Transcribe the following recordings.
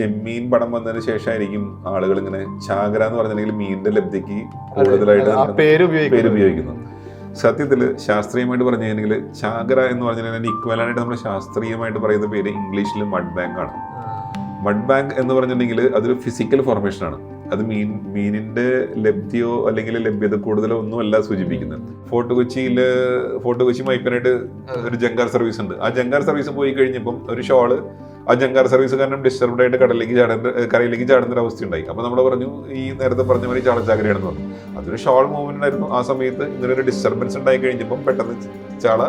ചെമ്മീൻ പടം വന്നതിന് ശേഷമായിരിക്കും ആളുകൾ ഇങ്ങനെ ചാകര എന്ന് പറഞ്ഞിട്ടുണ്ടെങ്കിൽ മീനിന്റെ ലബ്ധിക്ക് കൂടുതലായിട്ട് പേര് പേര് ഉപയോഗിക്കുന്നത്. സത്യത്തിൽ ശാസ്ത്രീയമായിട്ട് പറഞ്ഞു കഴിഞ്ഞാൽ ചാകര എന്ന് പറഞ്ഞാൽ ഇക്വലായിട്ട് നമ്മൾ ശാസ്ത്രീയമായിട്ട് പറയുന്ന പേര് ഇംഗ്ലീഷിൽ മഡ് ബാങ്ക് ആണ്. മഡ് ബാങ്ക് എന്ന് പറഞ്ഞിട്ടുണ്ടെങ്കിൽ അതൊരു ഫിസിക്കൽ ഫോർമേഷൻ ആണ്. അത് മീൻ മീനിന്റെ ലബ്ധിയോ അല്ലെങ്കിൽ ലഭ്യത കൂടുതലോ ഒന്നുമല്ല സൂചിപ്പിക്കുന്നത്. ഫോർട്ട് കൊച്ചിയിൽ ഫോർട്ട് കൊച്ചി മൈപ്പനായിട്ട് ഒരു ജങ്കാർ സർവീസ് ഉണ്ട്. ആ ജങ്കാർ സർവീസ് പോയി കഴിഞ്ഞപ്പം ഒരു ഷോൾ ആ ജങ്കാർ സർവീസ് കാരണം ഡിസ്റ്റർബ്ഡ് ആയിട്ട് കടലിലേക്ക് ചാടേണ്ട കരയിലേക്ക് ചാടുന്ന ഒരു അവസ്ഥ ഉണ്ടായി അപ്പൊ നമ്മൾ പറഞ്ഞു ഈ നേരത്തെ പറഞ്ഞ മാതിരി ചാളച്ചാകരയാണെന്ന് പറഞ്ഞു. അതൊരു ഷോൾ മൂവ്മെന്റ് ആയിരുന്നു ആ സമയത്ത് ഇങ്ങനെ ഒരു ഡിസ്റ്റർബൻസ് ഉണ്ടായി കഴിഞ്ഞപ്പം പെട്ടെന്ന് ചാള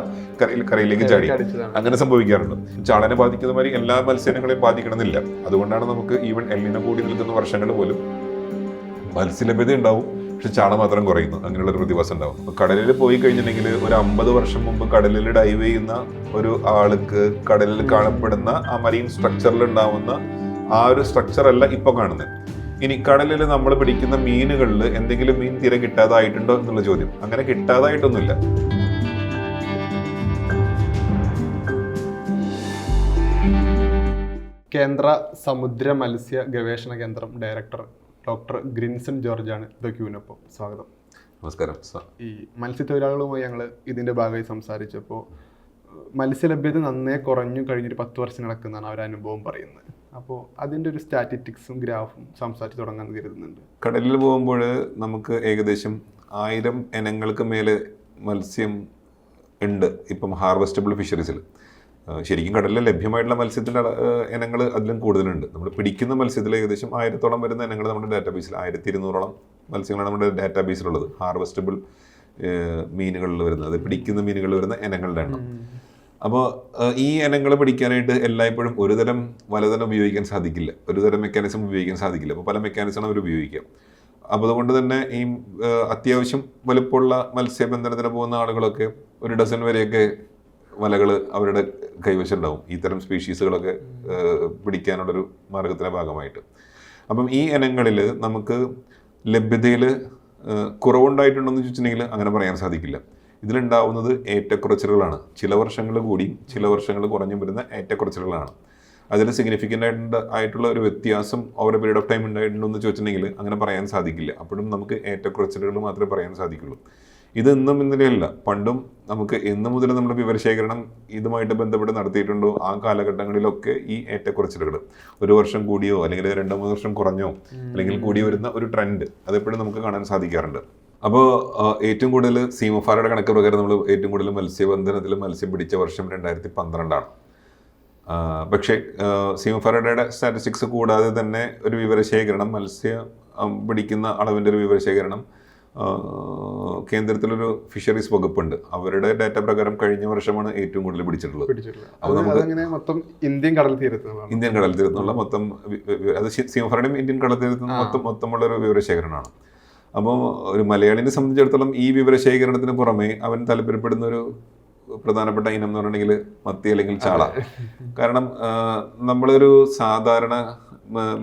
കരയിൽ കരയിലേക്ക് ചാടി. അങ്ങനെ സംഭവിക്കാറുണ്ട്. ചാളനെ ബാധിക്കുന്ന മാതിരി എല്ലാ മത്സ്യങ്ങളെയും ബാധിക്കണമെന്നില്ല. അതുകൊണ്ടാണ് നമുക്ക് ഈവൻ എല്ലിനെ കൂടി നിൽക്കുന്ന വർഷങ്ങൾ പോലും മത്സ്യലഭ്യത ഉണ്ടാവും പക്ഷെ ചാണ മാത്രം കുറയുന്നു. അങ്ങനെയുള്ള ഒരു പ്രതിഭാസം ഉണ്ടാവും. അപ്പൊ കടലിൽ പോയി കഴിഞ്ഞിട്ടുണ്ടെങ്കിൽ ഒരു അമ്പത് വർഷം മുമ്പ് കടലിൽ ഡൈവ് ചെയ്യുന്ന ഒരു ആൾക്ക് കടലിൽ കാണപ്പെടുന്ന ആ മരീൻ സ്ട്രക്ചറിൽ ഉണ്ടാവുന്ന ആ ഒരു സ്ട്രക്ചർ അല്ല ഇപ്പൊ കാണുന്നത്. ഇനി കടലിൽ നമ്മൾ പിടിക്കുന്ന മീനുകളിൽ എന്തെങ്കിലും മീൻ തീരെ കിട്ടാതായിട്ടുണ്ടോ എന്നുള്ള ചോദ്യം. അങ്ങനെ കിട്ടാതായിട്ടൊന്നുമില്ല. കേന്ദ്ര സമുദ്ര മത്സ്യ ഗവേഷണ കേന്ദ്രം ഡയറക്ടർ ഡോക്ടർ ഗ്രിൻസൺ ജോർജാണ് ഇതൊക്കെയൂനൊപ്പം സ്വാഗതം. നമസ്കാരം സർ ഈ മത്സ്യത്തൊഴിലാളികളുമായി ഞങ്ങൾ ഇതിന്റെ ഭാഗമായി സംസാരിച്ചപ്പോൾ മത്സ്യലഭ്യത നന്നേ കുറഞ്ഞു കഴിഞ്ഞൊരു പത്ത് വർഷം നടക്കുന്നതാണ് അവർ അനുഭവം പറയുന്നത്. അപ്പോൾ അതിന്റെ ഒരു സ്റ്റാറ്റിസ്റ്റിക്സും ഗ്രാഫും സംസാരിച്ച് തുടങ്ങാൻ കരുതുന്നുണ്ട്. കടലിൽ പോകുമ്പോൾ നമുക്ക് ഏകദേശം ആയിരം ഇനങ്ങൾക്ക് മേലെ മത്സ്യം ഉണ്ട് ഇപ്പം ഹാർവെസ്റ്റബിൾ ഫിഷറീസിൽ. ശരിക്കും കടലിൽ ലഭ്യമായിട്ടുള്ള മത്സ്യത്തിന്റെ ഇനങ്ങൾ അതിലും കൂടുതലുണ്ട്. നമ്മൾ പിടിക്കുന്ന മത്സ്യത്തിൽ ഏകദേശം ആയിരത്തോളം വരുന്ന ഇനങ്ങൾ നമ്മുടെ ഡാറ്റാബേസിൽ ആയിരത്തി ഇരുന്നൂറോളം മത്സ്യങ്ങളാണ് നമ്മുടെ ഡാറ്റാബേസിലുള്ളത്. ഹാർവസ്റ്റബിൾ മീനുകളിൽ വരുന്നത് അത് പിടിക്കുന്ന മീനുകളിൽ വരുന്ന ഇനങ്ങളുടെ എണ്ണം. അപ്പോൾ ഈ ഇനങ്ങൾ പിടിക്കാനായിട്ട് എല്ലായ്പ്പോഴും ഒരു തരം വലതരം ഉപയോഗിക്കാൻ സാധിക്കില്ല. ഒരുതരം മെക്കാനിസം ഉപയോഗിക്കാൻ സാധിക്കില്ല. അപ്പോൾ പല മെക്കാനിസമാണ് അവർ ഉപയോഗിക്കാം അപ്പോൾ അതുകൊണ്ട് തന്നെ ഈ അത്യാവശ്യം വലുപ്പമുള്ള മത്സ്യബന്ധനത്തിന് പോകുന്ന ആളുകളൊക്കെ ഒരു ഡസൻ വരെയൊക്കെ വലകൾ അവരുടെ കൈവശം ഉണ്ടാവും ഇത്തരം സ്പീഷീസുകളൊക്കെ പിടിക്കാനുള്ളൊരു മാർഗത്തിന്റെ ഭാഗമായിട്ട്. അപ്പം ഈ ഇനങ്ങളിൽ നമുക്ക് ലഭ്യതയിൽ കുറവുണ്ടായിട്ടുണ്ടോ എന്ന് ചോദിച്ചിട്ടുണ്ടെങ്കിൽ അങ്ങനെ പറയാൻ സാധിക്കില്ല. ഇതിലുണ്ടാവുന്നത് ഏറ്റക്കുറച്ചിലുകളാണ്. ചില വർഷങ്ങൾ കൂടിയും ചില വർഷങ്ങൾ കുറഞ്ഞു വരുന്ന ഏറ്റക്കുറച്ചിലുകളാണ്. അതിൽ സിഗ്നിഫിക്കന്റ് ആയിട്ട് ആയിട്ടുള്ള ഒരു വ്യത്യാസം ഓവർ പീരീഡ് ഓഫ് ടൈം ഉണ്ടായിട്ടുണ്ടോ എന്ന് ചോദിച്ചിട്ടുണ്ടെങ്കിൽ അങ്ങനെ പറയാൻ സാധിക്കില്ല. അപ്പോഴും നമുക്ക് ഏറ്റക്കുറച്ചിലുകൾ മാത്രമേ പറയാൻ സാധിക്കുള്ളൂ. ഇത് ഇന്നും ഇന്നലെയല്ല പണ്ടും നമുക്ക് എന്ന് മുതൽ നമ്മുടെ വിവരശേഖരണം ഇതുമായിട്ട് ബന്ധപ്പെട്ട് നടത്തിയിട്ടുണ്ടോ? ആ കാലഘട്ടങ്ങളിലൊക്കെ ഈ ഏറ്റക്കുറച്ചിലുകൾ. ഒരു വർഷം കൂടിയോ അല്ലെങ്കിൽ രണ്ട് മൂന്ന് വർഷം കുറഞ്ഞോ അല്ലെങ്കിൽ കൂടി വരുന്ന ഒരു ട്രെൻഡ് അതെപ്പോഴും നമുക്ക് കാണാൻ സാധിക്കാറുണ്ട്. അപ്പോൾ ഏറ്റവും കൂടുതൽ സീമഫാറയുടെ കണക്ക് പ്രകാരം നമ്മൾ ഏറ്റവും കൂടുതൽ മത്സ്യബന്ധനത്തിൽ മത്സ്യം പിടിച്ച വർഷം രണ്ടായിരത്തി പന്ത്രണ്ടാണ് പക്ഷേ സീമഫാറയുടെ സ്റ്റാറ്റിസ്റ്റിക്സ് കൂടാതെ തന്നെ ഒരു വിവരശേഖരണം മത്സ്യം പിടിക്കുന്ന അളവിന്റെ ഒരു വിവരശേഖരണം കേന്ദ്രത്തിലൊരു ഫിഷറീസ് വകുപ്പുണ്ട്. അവരുടെ ഡാറ്റ പ്രകാരം കഴിഞ്ഞ വർഷമാണ് ഏറ്റവും കൂടുതൽ പിടിച്ചിട്ടുള്ളത്. അപ്പോൾ മൊത്തം ഇന്ത്യൻ കടൽ തീരത്ത് ഇന്ത്യൻ കടൽ തീരത്തുനിന്നുള്ള മൊത്തം അത് സീമഫാറയുടെയും ഇന്ത്യൻ കടൽ തീരത്തു നിന്ന് മൊത്തം മൊത്തമുള്ള ഒരു വിവരശേഖരണമാണ്. അപ്പോൾ ഒരു മലയാളിനെ സംബന്ധിച്ചിടത്തോളം ഈ വിവരശേഖരണത്തിന് പുറമെ അവൻ താല്പര്യപ്പെടുന്ന ഒരു പ്രധാനപ്പെട്ട ഇനം എന്ന് പറഞ്ഞിട്ടുണ്ടെങ്കിൽ മത്തി അല്ലെങ്കിൽ ചാള. കാരണം നമ്മളൊരു സാധാരണ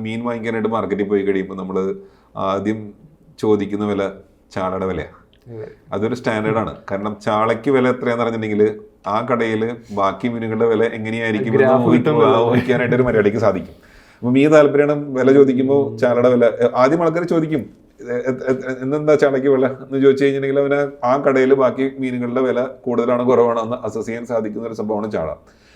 മീൻ വാങ്ങിക്കാനായിട്ട് മാർക്കറ്റിൽ പോയി കഴിയുമ്പോൾ നമ്മൾ ആദ്യം ചോദിക്കുന്ന വില ചാളയുടെ വിലയാണ് അതൊരു സ്റ്റാൻഡേർഡാണ്. കാരണം ചാളയ്ക്ക് വില എത്രയാന്ന് പറഞ്ഞിട്ടുണ്ടെങ്കിൽ ആ കടയിൽ ബാക്കി മീനുകളുടെ വില എങ്ങനെയായിരിക്കും. ഊഹിക്കാനായിട്ട് ഒരു മര്യാദയ്ക്ക് സാധിക്കും. അപ്പൊ മീൻ താല്പര്യം വില ചോദിക്കുമ്പോൾ ചാളയുടെ വില ആദ്യം ആൾക്കാർ ചോദിക്കും എന്നെന്താ ചാളയ്ക്ക് വില എന്ന് ചോദിച്ചു കഴിഞ്ഞിട്ടുണ്ടെങ്കിൽ അവന് ആ കടയിൽ ബാക്കി മീനുകളുടെ വില കൂടുതലാണോ കുറവാണോ എന്ന് അസസ് ചെയ്യാൻ സാധിക്കുന്ന ഒരു സംഭവമാണ് ചാള.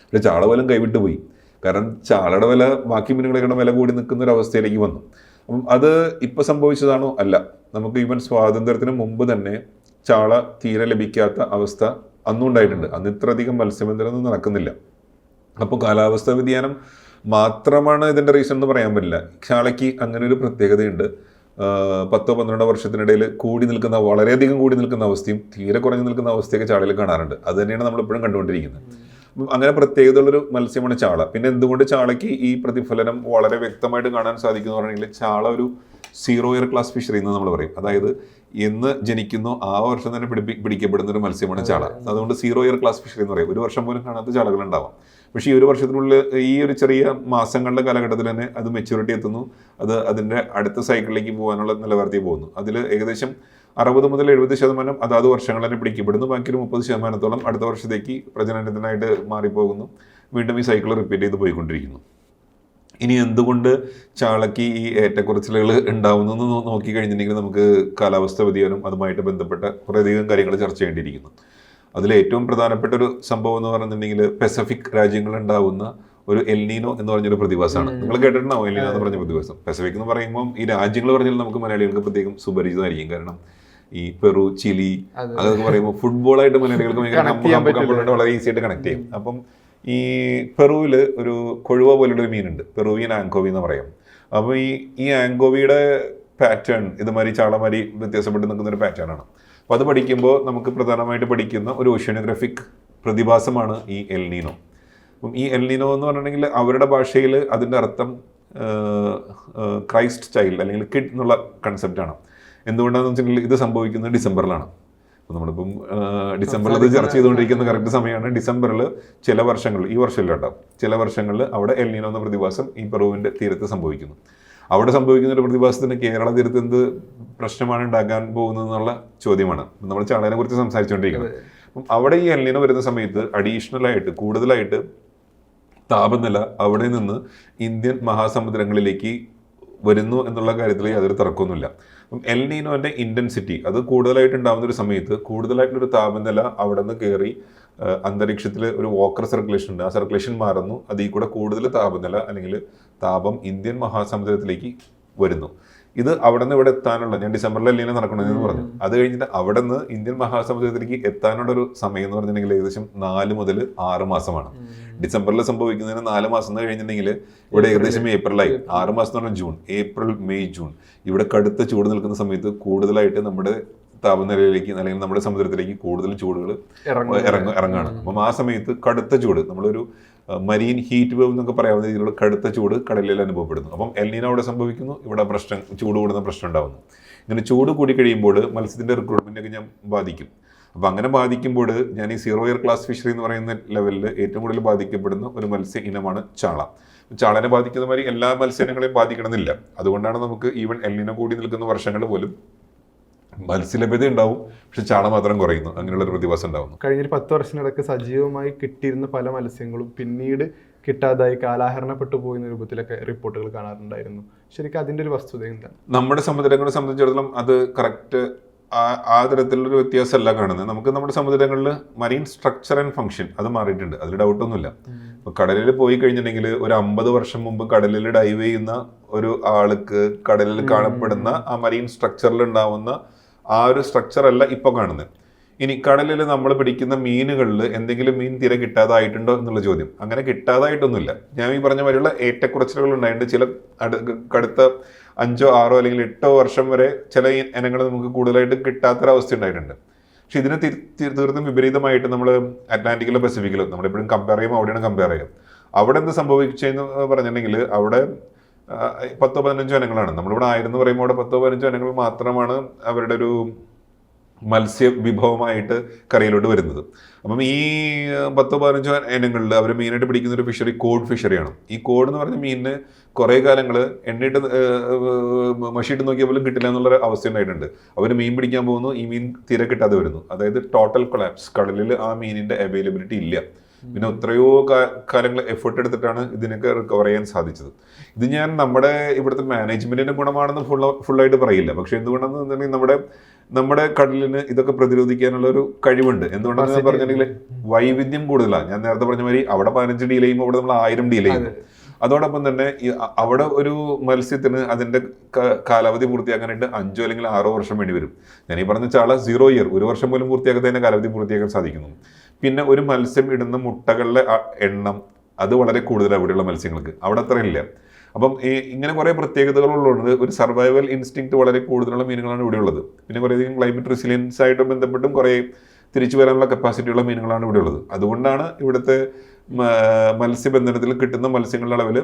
പക്ഷെ ചാള പോലും കൈവിട്ട് പോയി. കാരണം ചാളയുടെ വില ബാക്കി മീനുകളെക്കാളും വില കൂടി നിൽക്കുന്ന ഒരു അവസ്ഥയിലേക്ക് വന്നു. അപ്പം അത് ഇപ്പം സംഭവിച്ചതാണോ? അല്ല. നമുക്ക് ഈവൻ സ്വാതന്ത്ര്യത്തിന് മുമ്പ് തന്നെ ചാള തീരെ ലഭിക്കാത്ത അവസ്ഥ അന്നുണ്ടായിട്ടുണ്ട്. അന്ന് ഇത്രയധികം മത്സ്യബന്ധനം ഒന്നും നടക്കുന്നില്ല. അപ്പോൾ കാലാവസ്ഥാ വ്യതിയാനം മാത്രമാണ് ഇതിന്റെ റീസൺ എന്ന് പറയാൻ പറ്റില്ല. ചാളയ്ക്ക് അങ്ങനെ ഒരു പ്രത്യേകതയുണ്ട്. പത്തോ പന്ത്രണ്ടോ വർഷത്തിനിടയിൽ കൂടി നിൽക്കുന്ന വളരെയധികം കൂടി നിൽക്കുന്ന അവസ്ഥയും തീരെ കുറഞ്ഞു നിൽക്കുന്ന അവസ്ഥയൊക്കെ ചാളയിൽ കാണാറുണ്ട്. അത് തന്നെയാണ് നമ്മൾ എപ്പോഴും കണ്ടുകൊണ്ടിരിക്കുന്നത്. അങ്ങനെ അങ്ങനെ പ്രത്യേകതയുള്ളൊരു മത്സ്യമാണ് ചാള. പിന്നെ എന്തുകൊണ്ട് ചാളയ്ക്ക് ഈ പ്രതിഫലനം വളരെ വ്യക്തമായിട്ട് കാണാൻ സാധിക്കുന്നു പറഞ്ഞെങ്കിൽ ചാള ഒരു സീറോ ഇയർ ക്ലാസ് ഫിഷറി എന്ന് നമ്മൾ പറയും. അതായത് എന്ന് ജനിക്കുന്നു ആ വർഷം തന്നെ പിടിപ്പി പിടിക്കപ്പെടുന്ന ഒരു മത്സ്യമാണ് ചാള അതുകൊണ്ട് സീറോ ഇയർ ക്ലാസ് ഫിഷറി എന്ന് പറയും. ഒരു വർഷം പോലും കാണാത്ത ചാളകൾ ഉണ്ടാവാം പക്ഷേ ഈ ഒരു വർഷത്തിനുള്ളിൽ ഈ ഒരു ചെറിയ മാസങ്ങളുടെ കാലഘട്ടത്തിൽ തന്നെ അത് മെച്യൂരിറ്റി എത്തുന്നു. അത് അതിന്റെ അടുത്ത സൈക്കിളിലേക്ക് പോകാനുള്ള നിലവാരത്തിൽ പോകുന്നു. അതിൽ ഏകദേശം അറുപത് മുതൽ എഴുപത് ശതമാനം അതാത് വർഷങ്ങൾ തന്നെ പിടിക്കപ്പെടുന്നു. ബാക്കി ഒരു മുപ്പത് ശതമാനത്തോളം അടുത്ത വർഷത്തേക്ക് പ്രജനനത്തിനായിട്ട് മാറിപ്പോകുന്നു. വീണ്ടും ഈ സൈക്കിൾ റിപ്പീറ്റ് ചെയ്ത് പോയിക്കൊണ്ടിരിക്കുന്നു. ഇനി എന്തുകൊണ്ട് ചാളയ്ക്ക് ഈ ഏറ്റക്കുറച്ചിലുകൾ ഉണ്ടാവുന്നെന്ന് നോക്കി നോക്കിക്കഴിഞ്ഞിട്ടുണ്ടെങ്കിൽ നമുക്ക് കാലാവസ്ഥ വ്യതിയാനം അതുമായിട്ട് ബന്ധപ്പെട്ട കുറേയധികം കാര്യങ്ങൾ ചർച്ച ചെയ്യേണ്ടിയിരിക്കുന്നു. അതിൽ ഏറ്റവും പ്രധാനപ്പെട്ട ഒരു സംഭവം എന്ന് പറഞ്ഞിട്ടുണ്ടെങ്കിൽ പെസഫിക് രാജ്യങ്ങളിൽ ഉണ്ടാവുന്ന ഒരു എൽനീനോ എന്ന് പറഞ്ഞൊരു പ്രതിഭാസമാണ്. നിങ്ങൾ കേട്ടിട്ടുണ്ടാവും എൽനീനോ എന്ന് പറഞ്ഞ പ്രതിഭാസം? പെസഫിക് എന്ന് പറയുമ്പോൾ ഈ രാജ്യങ്ങൾ പറഞ്ഞാൽ നമുക്ക് മലയാളികൾക്ക് പ്രത്യേകം സുപരിചിതമായിരിക്കും. കാരണം ഈ പെറു ചിലി അതെ. അതൊക്കെ പറയുമ്പോൾ ഫുട്ബോളായിട്ട് മലയാളികൾക്ക് വളരെ ഈസി ആയിട്ട് കണക്ട് ചെയ്യും. അപ്പം ഈ പെറുവിൽ ഒരു കൊഴുവ പോലുള്ള ഒരു മീനുണ്ട്. പെറുവിയൻ ആങ്കോവി എന്ന് പറയും. അപ്പോൾ ഈ ഈ ആങ്കോവിയുടെ പാറ്റേൺ ഇതുമാതിരി ചാളമാരി വ്യത്യാസപ്പെട്ട് നിൽക്കുന്ന ഒരു പാറ്റേൺ ആണ്. അപ്പോൾ അത് പഠിക്കുമ്പോൾ നമുക്ക് പ്രധാനമായിട്ട് പഠിക്കുന്ന ഒരു ഓഷ്യനോഗ്രഫിക് പ്രതിഭാസമാണ് ഈ എൽനീനോ അപ്പം ഈ എൽനീനോ എന്ന് പറഞ്ഞിട്ടുണ്ടെങ്കിൽ അവരുടെ ഭാഷയിൽ അതിന്റെ അർത്ഥം ക്രൈസ്റ്റ് ചൈൽഡ് അല്ലെങ്കിൽ കിഡ് എന്നുള്ള കൺസെപ്റ്റാണ് എന്തുകൊണ്ടാണെന്ന് വെച്ചിട്ടുണ്ടെങ്കിൽ ഇത് സംഭവിക്കുന്നത് ഡിസംബറിലാണ്. അപ്പോൾ നമ്മളിപ്പം ഡിസംബറിൽ ഇത് ചർച്ച ചെയ്തുകൊണ്ടിരിക്കുന്ന കറക്റ്റ് സമയമാണ്. ഡിസംബറിൽ ചില വർഷങ്ങൾ ഈ വർഷമില്ല കേട്ടോ. ചില വർഷങ്ങളിൽ അവിടെ എൽനീനോ എന്ന പ്രതിഭാസം ഈ പെറുവിന്റെ തീരത്ത് സംഭവിക്കുന്നു. അവിടെ സംഭവിക്കുന്ന ഒരു പ്രതിഭാസത്തിന് കേരള തീരത്ത് എന്ത് പ്രശ്നമാണ് ഉണ്ടാക്കാൻ പോകുന്നത് എന്നുള്ള ചോദ്യമാണ്. നമ്മൾ ചാളനെ കുറിച്ച് സംസാരിച്ചുകൊണ്ടിരിക്കുന്നത്. അപ്പം അവിടെ ഈ എൽനീനോ വരുന്ന സമയത്ത് അഡീഷണലായിട്ട് കൂടുതലായിട്ട് താപനില അവിടെ നിന്ന് ഇന്ത്യൻ മഹാസമുദ്രങ്ങളിലേക്ക് വരുന്നു എന്നുള്ള കാര്യത്തിൽ യാതൊരു തർക്കമൊന്നുമില്ല. അപ്പം എൽ നീനോന്റെ ഇന്റൻസിറ്റി അത് കൂടുതലായിട്ട് ഉണ്ടാകുന്ന ഒരു സമയത്ത് കൂടുതലായിട്ടുള്ളൊരു താപനില അവിടെ നിന്ന് കയറി അന്തരീക്ഷത്തിൽ ഒരു വോക്കർ സർക്കുലേഷൻ ഉണ്ട്. ആ സർക്കുലേഷൻ മാറുന്നു. അതിൽ കൂടെ കൂടുതൽ താപനില അല്ലെങ്കിൽ താപം ഇന്ത്യൻ മഹാസമുദ്രത്തിലേക്ക് വരുന്നു. ഇത് അവിടെ നിന്ന് ഇവിടെ എത്താനുള്ള ഞാൻ ഡിസംബറിൽ ലീന നടക്കണമെന്ന് പറഞ്ഞു. അത് കഴിഞ്ഞിട്ട് അവിടെ നിന്ന് ഇന്ത്യൻ മഹാസമുദ്രത്തിലേക്ക് എത്താനുള്ള ഒരു സമയം എന്ന് പറഞ്ഞിട്ടുണ്ടെങ്കിൽ ഏകദേശം നാല് മുതൽ ആറ് മാസമാണ്. ഡിസംബറിൽ സംഭവിക്കുന്നതിന് നാല് മാസം എന്ന് കഴിഞ്ഞിട്ടുണ്ടെങ്കിൽ ഇവിടെ ഏകദേശം ഏപ്രിലായി. ആറ് മാസം എന്ന് പറഞ്ഞാൽ ജൂൺ. April May June. ഇവിടെ കടുത്ത ചൂട് നിൽക്കുന്ന സമയത്ത് കൂടുതലായിട്ട് നമ്മുടെ താപനിലയിലേക്ക് അല്ലെങ്കിൽ നമ്മുടെ സമുദ്രത്തിലേക്ക് കൂടുതൽ ചൂടുകൾ ഇറങ്ങും ഇറങ്ങ ഇറങ്ങാണ്. അപ്പം ആ സമയത്ത് കടുത്ത ചൂട് നമ്മളൊരു മരീൻ ഹീറ്റ് വേവ് എന്നൊക്കെ പറയാവുന്ന രീതിയിലുള്ള കടുത്ത ചൂട് കടലിൽ അനുഭവപ്പെടുന്നു. അപ്പം എൽനീന അവിടെ സംഭവിക്കുന്നു ഇവിടെ പ്രശ്നം ചൂട് കൂടുന്ന പ്രശ്നം ഉണ്ടാവുന്നു. ഇങ്ങനെ ചൂട് കൂടി കഴിയുമ്പോൾ മത്സ്യത്തിന്റെ റിക്രൂട്ട്മെന്റൊക്കെ ഞാൻ ബാധിക്കും. അപ്പം അങ്ങനെ ബാധിക്കുമ്പോൾ ഞാൻ ഈ സീറോ ഇയർ ക്ലാസ് ഫിഷറി എന്ന് പറയുന്ന ലെവലിൽ ഏറ്റവും കൂടുതൽ ബാധിക്കപ്പെടുന്ന ഒരു മത്സ്യ ഇനമാണ് ചാള. ചാളനെ ബാധിക്കുന്ന മാതിരി എല്ലാ മത്സ്യങ്ങളെയും ബാധിക്കണമെന്നില്ല. അതുകൊണ്ടാണ് നമുക്ക് ഈവൻ എല്ലിനെ കൂടി നിൽക്കുന്ന വർഷങ്ങൾ പോലും മത്സ്യലഭ്യത ഉണ്ടാവും പക്ഷെ ചാണ മാത്രം കുറയുന്നു. അങ്ങനെയുള്ള ഒരു പ്രതിഭാസം ഉണ്ടാവുന്നു. കഴിഞ്ഞ പത്ത് വർഷത്തിനിടക്ക് സജീവമായി കിട്ടിയിരുന്ന പല മത്സ്യങ്ങളും പിന്നീട് കിട്ടാതായി കാലാഹരണപ്പെട്ടു പോയിരുന്ന രൂപത്തിലൊക്കെ റിപ്പോർട്ടുകൾ കാണാറുണ്ടായിരുന്നു. ശരിക്കും അതിന്റെ ഒരു വസ്തുത എന്താണ്? നമ്മുടെ സമുദ്രങ്ങളെ സംബന്ധിച്ചിടത്തോളം അത് കറക്റ്റ് ആ തരത്തിലുള്ളൊരു വ്യത്യാസമല്ല കാണുന്നത്. നമുക്ക് നമ്മുടെ സമുദ്രങ്ങളിൽ മറീൻ സ്ട്രക്ചർ ആൻഡ് ഫംഗ്ഷൻ അത് മാറിയിട്ടുണ്ട്. അതിൽ ഡൗട്ടൊന്നുമില്ല ഇപ്പോൾ കടലിൽ പോയി കഴിഞ്ഞിട്ടുണ്ടെങ്കിൽ ഒരു അമ്പത് വർഷം മുമ്പ് കടലിൽ ഡൈവ് ചെയ്യുന്ന ഒരു ആൾക്ക് കടലിൽ കാണപ്പെടുന്ന ആ മറീൻ സ്ട്രക്ചറിൽ ഉണ്ടാവുന്ന ആ ഒരു സ്ട്രക്ചർ അല്ല ഇപ്പൊ കാണുന്നത്. ഇനി കടലിൽ നമ്മൾ പിടിക്കുന്ന മീനുകളിൽ എന്തെങ്കിലും മീൻ തീരെ കിട്ടാതായിട്ടുണ്ടോ എന്നുള്ള ചോദ്യം. അങ്ങനെ കിട്ടാതായിട്ടൊന്നുമില്ല. ഞാൻ ഈ പറഞ്ഞ പോലെയുള്ള ഏറ്റക്കുറച്ചിലുകൾ ഉണ്ടായിട്ടുണ്ട്. ചില കടുത്ത അഞ്ചോ ആറോ അല്ലെങ്കിൽ എട്ടോ വർഷം വരെ ചില ഇനങ്ങൾ നമുക്ക് കൂടുതലായിട്ട് കിട്ടാത്തൊരവസ്ഥ ഉണ്ടായിട്ടുണ്ട്. പക്ഷെ ഇതിന് തീർത്തും വിപരീതമായിട്ട് നമ്മൾ അറ്റ്ലാന്റിക്കിലോ പസഫിക്കിലോ നമ്മളെപ്പോഴും കമ്പയർ ചെയ്യുമ്പോൾ അവിടെയാണ് കമ്പയർ ചെയ്യുക. അവിടെ എന്ത് സംഭവിച്ചെന്ന് പറഞ്ഞിട്ടുണ്ടെങ്കിൽ അവിടെ പത്തോ പതിനഞ്ചോ ഇനങ്ങളാണ്. നമ്മളിവിടെ ആയിരം എന്ന് പറയുമ്പോൾ അവിടെ പത്തോ പതിനഞ്ചോ ഇനങ്ങൾ മാത്രമാണ് അവരുടെ ഒരു മത്സ്യ വിഭവമായിട്ട് കരയിലോട്ട് വരുന്നത്. അപ്പം ഈ പത്തോ പതിനഞ്ചോ ഇനങ്ങളിൽ അവർ മെയിനായിട്ട് പിടിക്കുന്ന ഒരു ഫിഷറി കോഡ് ഫിഷറിയാണ് ഈ കോഡ് എന്ന് പറഞ്ഞ മീനിന് കുറേ കാലങ്ങൾ എണ്ണയിട്ട് മഷിയിട്ട് നോക്കിയ പോലും കിട്ടില്ല എന്നുള്ള അവസ്ഥ ഉണ്ടായിട്ടുണ്ട്. അവർ മീൻ പിടിക്കാൻ പോകുന്നു ഈ മീൻ തീരെ കിട്ടാതെ വരുന്നു. അതായത് ടോട്ടൽ കൊളാപ്സ് കടലിൽ ആ മീനിന്റെ അവൈലബിലിറ്റി ഇല്ല. പിന്നെ എത്രയോ കാലങ്ങൾ എഫേർട്ട് എടുത്തിട്ടാണ് ഇതിനൊക്കെ റിക്കവർ ചെയ്യാൻ സാധിച്ചത്. ഇത് ഞാൻ നമ്മുടെ ഇവിടുത്തെ മാനേജ്മെന്റിന്റെ ഗുണമാണെന്ന് ഫുൾ ഫുള്ളായിട്ട് പറയില്ല. പക്ഷെ എന്തുകൊണ്ടാണെന്ന് പറഞ്ഞിട്ടുണ്ടെങ്കിൽ നമ്മുടെ നമ്മുടെ കടലിന് ഇതൊക്കെ പ്രതിരോധിക്കാനുള്ള ഒരു കഴിവുണ്ട്. എന്തുകൊണ്ടാണ് ഞാൻ പറഞ്ഞിട്ടുണ്ടെങ്കിൽ വൈവിധ്യം കൂടുതലാണ്. ഞാൻ നേരത്തെ പറഞ്ഞ മാതിരി അവിടെ പതിനഞ്ച് ഡീൽ ചെയ്യുമ്പോൾ അവിടെ നമ്മൾ ആയിരം ഡീൽ ചെയ്യുന്നു. അതോടൊപ്പം തന്നെ അവിടെ ഒരു മത്സ്യത്തിന് അതിന്റെ കാലാവധി പൂർത്തിയാക്കാനായിട്ട് അഞ്ചോ അല്ലെങ്കിൽ ആറോ വർഷം വേണ്ടി വരും. ഞാൻ ഈ പറഞ്ഞ ചാള സീറോ ഇയർ ഒരു വർഷം പോലും പൂർത്തിയാക്കാത്തതിന്റെ കാലാവധി പൂർത്തിയാക്കാൻ സാധിക്കുന്നു. പിന്നെ ഒരു മത്സ്യം ഇടുന്ന മുട്ടകളുടെ എണ്ണം അത് വളരെ കൂടുതലാണ് ഇവിടെയുള്ള മത്സ്യങ്ങൾക്ക്. അവിടെ അത്ര ഇല്ല അപ്പം ഈ ഇങ്ങനെ കുറേ പ്രത്യേകതകളുള്ളത് ഒരു സർവൈവൽ ഇൻസ്റ്റിങ്ക്റ്റ് വളരെ കൂടുതലുള്ള മീനുകളാണ് ഇവിടെയുള്ളത് പിന്നെ കുറേയധികം ക്ലൈമറ്റ് റെസിലിയൻസ് ആയിട്ട് ബന്ധപ്പെട്ടും കുറേ തിരിച്ചു വരാനുള്ള കപ്പാസിറ്റിയുള്ള മീനുകളാണ് ഇവിടെയുള്ളത് അതുകൊണ്ടാണ് ഇവിടുത്തെ മത്സ്യബന്ധനത്തിൽ കിട്ടുന്ന മത്സ്യങ്ങളുടെ അളവിൽ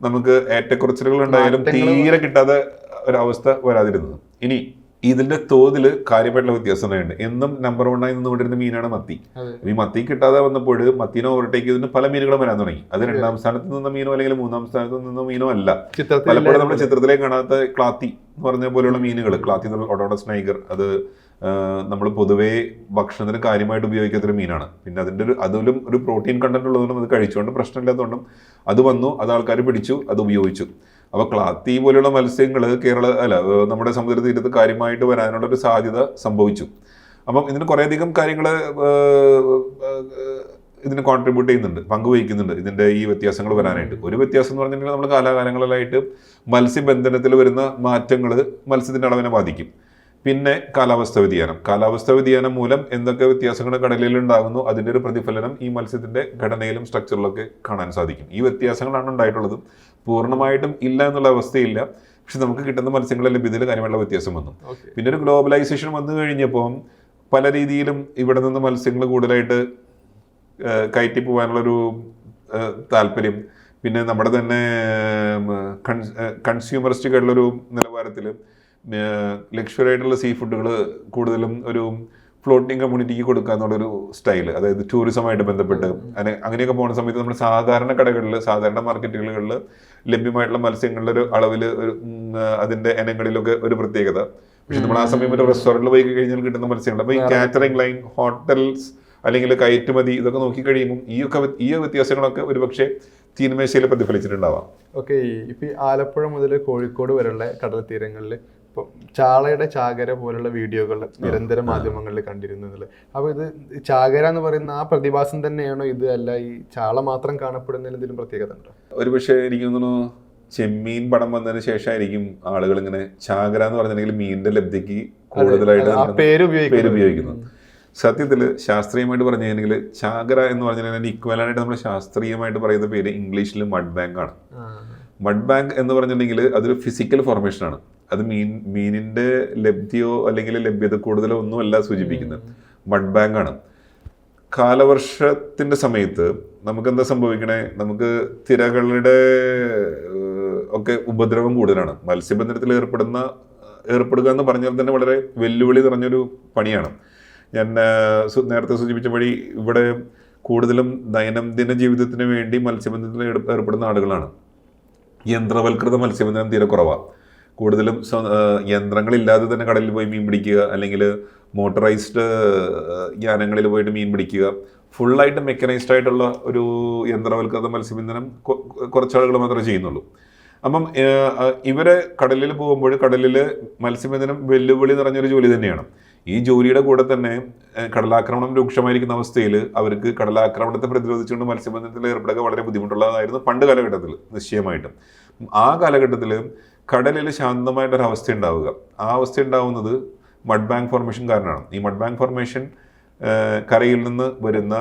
നമുക്ക് ഏറ്റക്കുറച്ചിലുകൾ ഉണ്ടായാലും തീരെ കിട്ടാതെ ഒരവസ്ഥ വരാതിരുന്നത്. ഇനി ഇതിന്റെ തോതിൽ കാര്യമായിട്ടുള്ള വ്യത്യാസം തന്നെയുണ്ട്. എന്നും നമ്പർ വണ്ണായി നിന്നുകൊണ്ടിരുന്ന മീനാണ് മത്തി. ഈ മത്തി കിട്ടാതെ വന്നപ്പോൾ മത്തിനെ ഓവർടേക്ക് ചെയ്തിട്ട് പല മീനുകളും വരാൻ തുടങ്ങി. അത് രണ്ടാം സ്ഥാനത്ത് നിന്ന മീനോ അല്ലെങ്കിൽ മൂന്നാം സ്ഥാനത്ത് നിന്ന മീനോ അല്ല. പലപ്പോഴും നമ്മുടെ ചിത്രത്തിലേക്ക് കാണാത്ത ക്ലാത്തി എന്ന് പറഞ്ഞ പോലെയുള്ള മീനുകൾ ക്ലാത്തി ഒടോട സ്നൈഗർ നൈഗർ അത് നമ്മൾ പൊതുവേ ഭക്ഷണത്തിന് കാര്യമായിട്ട് ഉപയോഗിക്കാത്തൊരു മീനാണ്. പിന്നെ അതിന്റെ ഒരു അതിലും ഒരു പ്രോട്ടീൻ കണ്ടന്റ് ഉള്ളതുകൊണ്ടും അത് കഴിച്ചുകൊണ്ട് പ്രശ്നമില്ലാത്തതുകൊണ്ടും അത് വന്നു അത് ആൾക്കാർ പിടിച്ചു അത് ഉപയോഗിച്ചു. അപ്പോൾ ക്ലാത്തി പോലെയുള്ള മത്സ്യങ്ങൾ കേരള അല്ല നമ്മുടെ സമുദ്ര തീരത്ത് കാര്യമായിട്ട് വരാനുള്ള ഒരു സാധ്യത സംഭവിച്ചു. അപ്പം ഇതിന് കുറേയധികം കാര്യങ്ങൾ ഇതിന് കോൺട്രിബ്യൂട്ട് ചെയ്യുന്നുണ്ട് പങ്കുവഹിക്കുന്നുണ്ട്. ഇതിന്റെ ഈ വ്യത്യാസങ്ങൾ വരാനായിട്ട്. ഒരു വ്യത്യാസം എന്ന് പറഞ്ഞിട്ടുണ്ടെങ്കിൽ നമ്മൾ കാലാകാലങ്ങളിലായിട്ട് മത്സ്യബന്ധനത്തിൽ വരുന്ന മാറ്റങ്ങൾ മത്സ്യത്തിന്റെ അളവിനെ ബാധിക്കും. പിന്നെ കാലാവസ്ഥ വ്യതിയാനം. കാലാവസ്ഥ വ്യതിയാനം മൂലം എന്തൊക്കെ വ്യത്യാസങ്ങൾ കടലിൽ ഉണ്ടാകുന്നു അതിന്റെ ഒരു പ്രതിഫലനം ഈ മത്സ്യത്തിന്റെ ഘടനയിലും സ്ട്രക്ചറിലൊക്കെ കാണാൻ സാധിക്കും. ഈ വ്യത്യാസങ്ങളാണ് ഉണ്ടായിട്ടുള്ളത്. പൂർണമായിട്ടും ഇല്ല എന്നുള്ള അവസ്ഥയില്ല. പക്ഷെ നമുക്ക് കിട്ടുന്ന മത്സ്യങ്ങളെല്ലാം ലഭ്യതയിൽ കാര്യമുള്ള വ്യത്യാസം വന്നു. പിന്നെ ഒരു ഗ്ലോബലൈസേഷൻ വന്നു കഴിഞ്ഞപ്പോൾ പല രീതിയിലും ഇവിടെ നിന്ന് മത്സ്യങ്ങൾ കൂടുതലായിട്ട് കയറ്റി പോകാനുള്ളൊരു താല്പര്യം. പിന്നെ നമ്മുടെ തന്നെ കൺസ്യൂമറിസ്റ്റിക് ആയിട്ടുള്ളൊരു നിലവാരത്തിൽ ലക്ഷറി ആയിട്ടുള്ള സീ ഫുഡുകൾ കൂടുതലും ഒരു ഫ്ലോട്ടിംഗ് കമ്മ്യൂണിറ്റിക്ക് കൊടുക്കുക എന്നുള്ളൊരു സ്റ്റൈൽ അതായത് ടൂറിസമായിട്ട് ബന്ധപ്പെട്ട്. അങ്ങനെ അങ്ങനെയൊക്കെ പോകുന്ന സമയത്ത് നമ്മൾ സാധാരണ കടകളിൽ സാധാരണ മാർക്കറ്റുകളിൽ ലഭ്യമായിട്ടുള്ള മത്സ്യങ്ങളുടെ ഒരു അളവിൽ ഒരു അതിന്റെ ഇനങ്ങളിലൊക്കെ ഒരു പ്രത്യേകത. പക്ഷെ നമ്മൾ ആ സമയം ഒരു റെസ്റ്റോറന്റിൽ പോയി കഴിഞ്ഞാൽ കിട്ടുന്ന മത്സ്യങ്ങൾ. അപ്പോൾ ഈ കാറ്ററിംഗ് ലൈൻ ഹോട്ടൽസ് അല്ലെങ്കിൽ കയറ്റുമതി ഇതൊക്കെ നോക്കി കഴിയുമ്പോൾ ഈ ഒക്കെ ഈ വ്യത്യാസങ്ങളൊക്കെ ഒരുപക്ഷെ തീന്മേശയിൽ പ്രതിഫലിച്ചിട്ടുണ്ടാവാം. ഓക്കെ ഇപ്പൊ ആലപ്പുഴ മുതൽ കോഴിക്കോട് വരെയുള്ള കടൽ തീരങ്ങളിൽ ഇപ്പം ചാളയുടെ ചാകര പോലുള്ള വീഡിയോകൾ നിരന്തരം മാധ്യമങ്ങളിൽ കണ്ടിരുന്നു എന്നുള്ളത് അപ്പൊ ഇത് ചാകര എന്ന് പറയുന്ന ആ പ്രതിഭാസം തന്നെയാണോ ഇത്? അല്ല ഈ ചാള മാത്രം കാണപ്പെടുന്നതിൽ എന്തെങ്കിലും പ്രത്യേകത ഉണ്ടോ? ഒരുപക്ഷെ എനിക്ക് തോന്നുന്നു ചെമ്മീൻ പടം വന്നതിന് ശേഷമായിരിക്കും ആളുകൾ ഇങ്ങനെ ചാകര എന്ന് പറഞ്ഞിട്ടുണ്ടെങ്കിൽ മീനിന്റെ ലബ്ധിക്ക് കൂടുതലായിട്ട് പേര് ഉപയോഗിക്കുന്നത്. സത്യത്തിൽ ശാസ്ത്രീയമായിട്ട് പറഞ്ഞു കഴിഞ്ഞാൽ ചാകര എന്ന് പറഞ്ഞു കഴിഞ്ഞാൽ ഇക്വലായിട്ട് നമ്മൾ ശാസ്ത്രീയമായിട്ട് പറയുന്ന പേര് ഇംഗ്ലീഷിൽ മഡ് ബാങ്ക് ആണ്. മഡ് ബാങ്ക് എന്ന് പറഞ്ഞിട്ടുണ്ടെങ്കിൽ അതൊരു ഫിസിക്കൽ ഫോർമേഷൻ ആണ്. അത് മീൻ മീനിന്റെ ലബ്ധിയോ അല്ലെങ്കിൽ ലഭ്യത കൂടുതലോ ഒന്നുമല്ല സൂചിപ്പിക്കുന്നത്. മഡ് ബാങ്ക് ആണ്. കാലവർഷത്തിന്റെ സമയത്ത് നമുക്ക് എന്താ സംഭവിക്കണേ? നമുക്ക് തിരകളുടെ ഒക്കെ ഉപദ്രവം കൂടുതലാണ്. മത്സ്യബന്ധനത്തിൽ ഏർപ്പെടുന്ന ഏർപ്പെടുക എന്ന് പറഞ്ഞാൽ തന്നെ വളരെ വെല്ലുവിളി നിറഞ്ഞൊരു പണിയാണ്. ഞാൻ നേരത്തെ സൂചിപ്പിച്ച വഴി ഇവിടെ കൂടുതലും ദൈനംദിന ജീവിതത്തിന് വേണ്ടി മത്സ്യബന്ധനത്തിൽ ഏർ- ഏർപ്പെടുന്ന ആളുകളാണ്. യന്ത്രവൽകൃത മത്സ്യബന്ധനം തീരെ കുറവാണ് കൂടുതലും യന്ത്രങ്ങളില്ലാതെ തന്നെ കടലിൽ പോയി മീൻ പിടിക്കുക അല്ലെങ്കിൽ മോട്ടറൈസ്ഡ് യാനങ്ങളിൽ പോയിട്ട് മീൻ പിടിക്കുക. ഫുള്ളായിട്ട് മെക്കനൈസ്ഡ് ആയിട്ടുള്ള ഒരു യന്ത്രവൽകൃത മത്സ്യബന്ധനം കുറച്ചാളുകൾ മാത്രമേ ചെയ്യുന്നുള്ളൂ. അപ്പം ഇവരെ കടലിൽ പോകുമ്പോൾ കടലിൽ മത്സ്യബന്ധനം വെല്ലുവിളി നിറഞ്ഞൊരു ജോലി തന്നെയാണ്. ഈ ജോലിയുടെ കൂടെ തന്നെ കടലാക്രമണം രൂക്ഷമായിരിക്കുന്ന അവസ്ഥയിൽ അവർക്ക് കടലാക്രമണത്തെ പ്രതിരോധിച്ചുകൊണ്ട് മത്സ്യബന്ധനത്തിൽ ഏർപ്പെടുക വളരെ ബുദ്ധിമുട്ടുള്ളതായിരുന്നു പണ്ട് കാലഘട്ടത്തിൽ നിശ്ചയമായിട്ടും. ആ കാലഘട്ടത്തിൽ കടലിൽ ശാന്തമായിട്ടൊരു അവസ്ഥ ഉണ്ടാവുക ആ അവസ്ഥ ഉണ്ടാവുന്നത് മഡ് ബാങ്ക് ഫോർമേഷൻ കാരണമാണ് ഈ മഡ് ബാങ്ക് ഫോർമേഷൻ കരയിൽ നിന്ന് വരുന്ന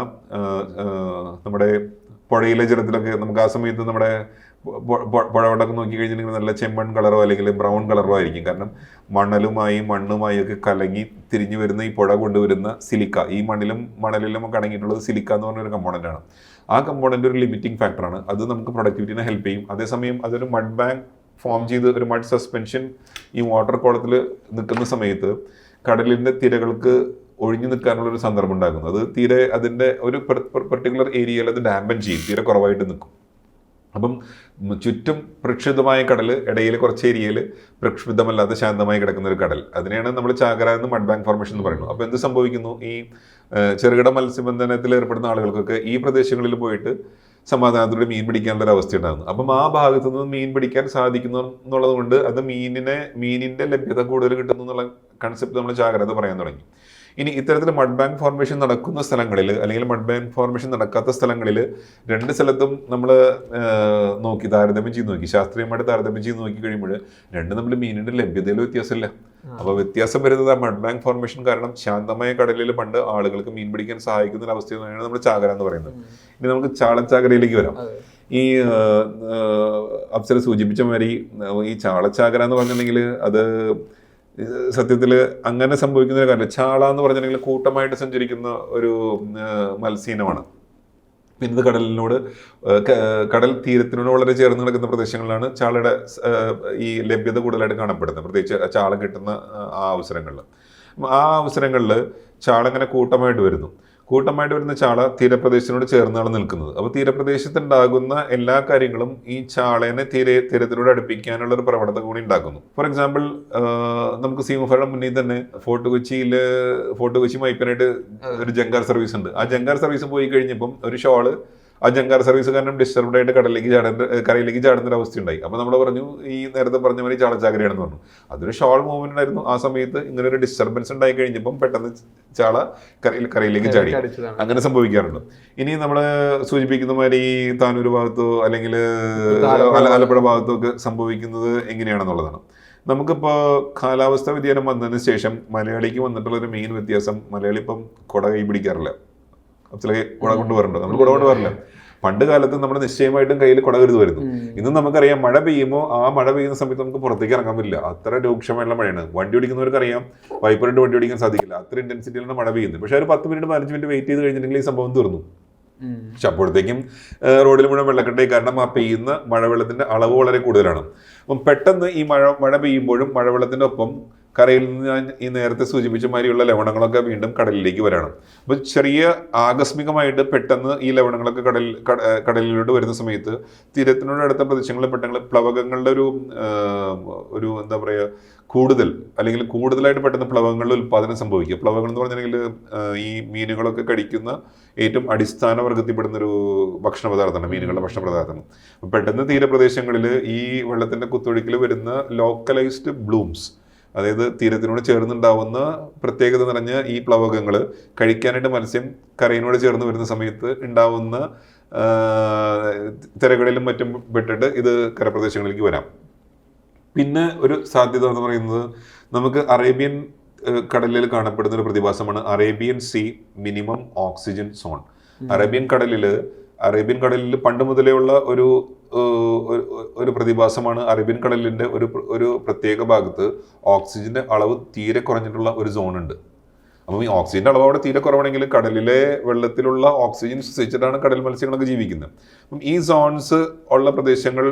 നമ്മുടെ പുഴയിലെ ജലത്തിലൊക്കെ നമുക്ക് ആ സമയത്ത് നമ്മുടെ പുഴ- പുഴ- പുഴവെള്ളമൊക്കെ നോക്കി കഴിഞ്ഞിട്ടുണ്ടെങ്കിൽ നല്ല ചെമ്മൺ കളറോ അല്ലെങ്കിൽ ബ്രൗൺ കളറോ ആയിരിക്കും. കാരണം മണലുമായി മണ്ണുമായി ഒക്കെ കലങ്ങി തിരിഞ്ഞു വരുന്ന ഈ പുഴ കൊണ്ടുവരുന്ന സിലിക്ക. ഈ മണ്ണിലും മണലിലും ഒക്കെ അടങ്ങിയിട്ടുള്ളത് സിലിക്ക എന്ന് പറഞ്ഞൊരു കമ്പോണന്റ് ആണ്. ആ കമ്പോണന്റ് ഒരു ലിമിറ്റിംഗ് ഫാക്ടറാണ് അത് നമുക്ക് പ്രൊഡക്ടിവിറ്റിനെ ഹെൽപ്പ് ചെയ്യും. അതേസമയം അതൊരു മഡ് ബാങ്ക് ഫോം ചെയ്ത് ഒരു മഡ് സസ്പെൻഷൻ ഈ വാട്ടർ കോളത്തിൽ നിൽക്കുന്ന സമയത്ത് കടലിന്റെ തിരകൾക്ക് ഒഴിഞ്ഞു നിൽക്കാനുള്ള ഒരു സന്ദർഭം ഉണ്ടാകുന്നു. അത് തീരെ അതിന്റെ ഒരു പെർട്ടിക്കുലർ ഏരിയയിൽ അത് ഡാമ്പൻ ചെയ്യും. തീരെ കുറവായിട്ട് നിൽക്കും. അപ്പം ചുറ്റും പ്രക്ഷുബ്ധമായ കടൽ ഇടയിൽ കുറച്ച് ഏരിയയിൽ പ്രക്ഷുബ്ധമല്ലാതെ ശാന്തമായി കിടക്കുന്ന ഒരു കടൽ. അതിനെയാണ് നമ്മൾ ചാകര എന്ന് മഡ് ബാങ്ക് ഫോർമേഷൻ എന്ന് പറയുന്നത്. അപ്പോൾ എന്ത് സംഭവിക്കുന്നു? ഈ ചെറുകിട മത്സ്യബന്ധനത്തിൽ ഏർപ്പെടുന്ന ആളുകൾക്കൊക്കെ ഈ പ്രദേശങ്ങളിൽ പോയിട്ട് സമാധാനത്തോടെ മീൻ പിടിക്കാനുള്ള ഒരു അവസ്ഥ ഉണ്ടാകുന്നു അപ്പം ആ ഭാഗത്തു നിന്ന് മീൻ പിടിക്കാൻ സാധിക്കുന്നു എന്നുള്ളത് കൊണ്ട് അത് മീനിനെ മീനിന്റെ ലഭ്യത കൂടുതൽ കിട്ടുന്നു എന്നുള്ള കൺസെപ്റ്റ് നമ്മൾ ജാഗ്രത പറയാൻ തുടങ്ങി. ഇനി ഇത്തരത്തിൽ മഡ് ബാങ്ക് ഫോർമേഷൻ നടക്കുന്ന സ്ഥലങ്ങളിൽ അല്ലെങ്കിൽ മഡ് ബാങ്ക് ഫോർമേഷൻ നടക്കാത്ത സ്ഥലങ്ങളിൽ രണ്ട് സ്ഥലത്തും നമ്മൾ നോക്കി താരതമ്യം ചെയ്ത് നോക്കി. ശാസ്ത്രീയമായിട്ട് താരതമ്യം ചെയ്ത് നോക്കി കഴിയുമ്പോൾ രണ്ട് നമ്മൾ മീനിന്റെ ലഭ്യതയിൽ വ്യത്യാസമില്ല. അപ്പോൾ വ്യത്യാസം വരുന്നത് ആ മഡ് ബാങ്ക് ഫോർമേഷൻ കാരണം ശാന്തമായ കടലിൽ പണ്ട് ആളുകൾക്ക് മീൻ പിടിക്കാൻ സഹായിക്കുന്ന ഒരു അവസ്ഥയാണ് നമ്മൾ ചാകര എന്ന് പറയുന്നത്. ഇനി നമുക്ക് ചാളച്ചാകരയിലേക്ക് വരാം. ഈ അപ്സര സൂചിപ്പിച്ച മാതിരി ഈ ചാളച്ചാകര എന്ന് പറഞ്ഞിട്ടുണ്ടെങ്കിൽ അത് സത്യത്തിൽ അങ്ങനെ സംഭവിക്കുന്ന ഒരു കാര്യം ചാള എന്ന് പറഞ്ഞിട്ടുണ്ടെങ്കിൽ കൂട്ടമായിട്ട് സഞ്ചരിക്കുന്ന ഒരു മത്സ്യനമാണ് മത്സ്യയിനമാണ്. പിന്നെ കടലിനോട് കടൽ തീരത്തിനോട് വളരെ ചേർന്ന് കിടക്കുന്ന പ്രദേശങ്ങളിലാണ് ചാളയുടെ ഈ ലഭ്യത കൂടുതലായിട്ട് കാണപ്പെടുന്നത്. പ്രത്യേകിച്ച് ചാള കിട്ടുന്ന ആ, അവസരങ്ങളിൽ. ആ അവസരങ്ങളിൽ ചാള ഇങ്ങനെ കൂട്ടമായിട്ട് വരുന്നു. കൂട്ടമായിട്ട് വരുന്ന ചാള തീരപ്രദേശത്തിനോട് ചേർന്നാണ് നിൽക്കുന്നത്. അപ്പോൾ തീരപ്രദേശത്ത് ഉണ്ടാകുന്ന എല്ലാ കാര്യങ്ങളും ഈ ചാളേനെ തീരെ തീരത്തിനോട് അടുപ്പിക്കാനുള്ള ഒരു പ്രവണത കൂടി ഉണ്ടാക്കുന്നു. ഫോർ എക്സാമ്പിൾ നമുക്ക് സീമഫയുടെ മുന്നിൽ തന്നെ ഫോർട്ട് കൊച്ചിയിൽ ഫോർട്ട് കൊച്ചി മൈപ്പനായിട്ട് ഒരു ജങ്കാർ സർവീസ് ഉണ്ട്. ആ ജങ്കാർ സർവീസ് പോയി കഴിഞ്ഞപ്പം ഒരു ഷോൾ ആ ജങ്കാർ സർവീസ് കാരണം ഡിസ്റ്റർബ്ഡ് ആയിട്ട് കടലിലേക്ക് ചാടേണ്ട കരയിലേക്ക് ചാടുന്ന ഒരു അവസ്ഥ ഉണ്ടായി അപ്പോൾ നമ്മൾ പറഞ്ഞു ഈ നേരത്തെ പറഞ്ഞ മാതിരി ചാളച്ചാകരയാണെന്ന് പറഞ്ഞു. അതൊരു ഷോൾ മൂവ്മെന്റ് ആയിരുന്നു ആ സമയത്ത് ഇങ്ങനെ ഒരു ഡിസ്റ്റർബൻസ് ഉണ്ടായി കഴിഞ്ഞപ്പം പെട്ടെന്ന് ചാള കരയിൽ കരയിലേക്ക് ചാടി. അങ്ങനെ സംഭവിക്കാറുണ്ട്. ഇനി നമ്മൾ സൂചിപ്പിക്കുന്ന മാതിരി താനൂർ ഭാഗത്തോ അല്ലെങ്കിൽ ആലപ്പുഴ ഭാഗത്തോ. ഒക്കെ സംഭവിക്കുന്നത് എങ്ങനെയാണെന്നുള്ളതാണ്. നമുക്കിപ്പോൾ കാലാവസ്ഥ വ്യതിയാനം വന്നതിന് ശേഷം മലയാളിക്ക് വന്നിട്ടുള്ള ഒരു മെയിൻ വ്യത്യാസം മലയാളി ഇപ്പം കൊട കൈ പിടിക്കാറില്ല. അച്ഛനെ കുട കൊണ്ടുവരണ്ടോ നമ്മൾ കുട കൊണ്ടുവരില്ല പണ്ട് കാലത്ത് നമ്മൾ നിശ്ചയമായിട്ടും കയ്യിൽ കുട വരുന്നു ഇന്ന് നമുക്കറിയാം മഴ പെയ്യുമ്പോൾ ആ മഴ പെയ്യുന്ന സമയത്ത് നമുക്ക് പുറത്തേക്ക് ഇറങ്ങാൻ പറ്റില്ല. അത്ര രൂക്ഷമായിട്ടുള്ള മഴയാണ്. വണ്ടി ഓടിക്കുന്നവർക്ക് അറിയാം വൈപ്പറിട്ട് വണ്ടി ഓടിക്കാൻ സാധിക്കില്ല. അത്ര ഇന്റൻസിറ്റിയിലാണ് മഴ പെയ്യുന്നത്. പക്ഷേ ഒരു പത്ത് മിനിറ്റ് പതിനഞ്ച് മിനിറ്റ് വെയിറ്റ് ചെയ്ത് കഴിഞ്ഞിട്ടുണ്ടെങ്കിൽ ഈ സംഭവം തീർന്നു. പക്ഷെ അപ്പോഴത്തേക്കും റോഡിൽ മുഴുവൻ വെള്ളക്കെട്ടായി കാരണം ആ പെയ്യുന്ന മഴവെള്ളത്തിന്റെ അളവ് വളരെ കൂടുതലാണ്. അപ്പം പെട്ടെന്ന് ഈ മഴ മഴ പെയ്യുമ്പോഴും മഴവെള്ളത്തിന്റെ ഒപ്പം കരയിൽ നിന്ന് ഞാൻ ഈ നേരത്തെ സൂചിപ്പിച്ച മാതിരിയുള്ള ലവണങ്ങളൊക്കെ വീണ്ടും കടലിലേക്ക് വരണം. അപ്പോൾ ചെറിയ ആകസ്മികമായിട്ട് പെട്ടെന്ന് ഈ ലവണങ്ങളൊക്കെ കടൽ കട- കടലിലോട്ട് വരുന്ന സമയത്ത് തീരത്തിനോട് അടുത്ത പ്രദേശങ്ങളിൽ പെട്ടെന്ന് പ്ലവകങ്ങളുടെ ഒരു ഒരു എന്താ പറയുക കൂടുതൽ അല്ലെങ്കിൽ കൂടുതലായിട്ട് പെട്ടെന്ന് പ്ലവകങ്ങളുടെ ഉൽപ്പാദനം സംഭവിക്കുക പ്ലവകങ്ങൾ എന്ന് പറഞ്ഞിട്ടുണ്ടെങ്കിൽ ഈ മീനുകളൊക്കെ കടിക്കുന്ന ഏറ്റവും അടിസ്ഥാന വർഗത്തിൽപ്പെടുന്ന ഒരു ഭക്ഷണ പദാർത്ഥമാണ് മീനുകളുടെ ഭക്ഷണ പദാർത്ഥം. പെട്ടെന്ന് തീരപ്രദേശങ്ങളിൽ ഈ വെള്ളത്തിന്റെ കുത്തൊഴുക്കിൽ വരുന്ന ലോക്കലൈസ്ഡ് ബ്ലൂംസ് അതായത് തീരത്തിനോട് ചേർന്നുണ്ടാവുന്ന പ്രത്യേകത നിറഞ്ഞ ഈ പ്ലവകങ്ങൾ കഴിക്കാനായിട്ട് മത്സ്യം കരയിനോട് ചേർന്ന് വരുന്ന സമയത്ത് ഉണ്ടാവുന്ന തിരകളിലും മറ്റും പെട്ടിട്ട് ഇത് കരപ്രദേശങ്ങളിലേക്ക് വരാം. പിന്നെ ഒരു സാധ്യത എന്ന് പറയുന്നത് നമുക്ക് അറേബ്യൻ കടലിൽ കാണപ്പെടുന്ന ഒരു പ്രതിഭാസമാണ് Arabian sea minimum oxygen zone. Arabian കടലിൽ അറേബ്യൻ കടലിൽ പണ്ട് മുതലേ ഉള്ള ഒരു ഒരു- പ്രതിഭാസമാണ് അറേബ്യൻ കടലിന്റെ ഒരു ഒരു പ്രത്യേക ഭാഗത്ത് ഓക്സിജന്റെ അളവ് തീരെ കുറഞ്ഞിട്ടുള്ള ഒരു സോൺ ഉണ്ട് അപ്പം ഈ ഓക്സിജന്റെ അളവ് അവിടെ തീരെ കുറവാണെങ്കിൽ കടലിലെ വെള്ളത്തിലുള്ള ഓക്സിജൻ ശ്വസിച്ചിട്ടാണ് കടൽ മത്സ്യങ്ങളൊക്കെ ജീവിക്കുന്നത്. അപ്പം ഈ സോൺസ് ഉള്ള പ്രദേശങ്ങൾ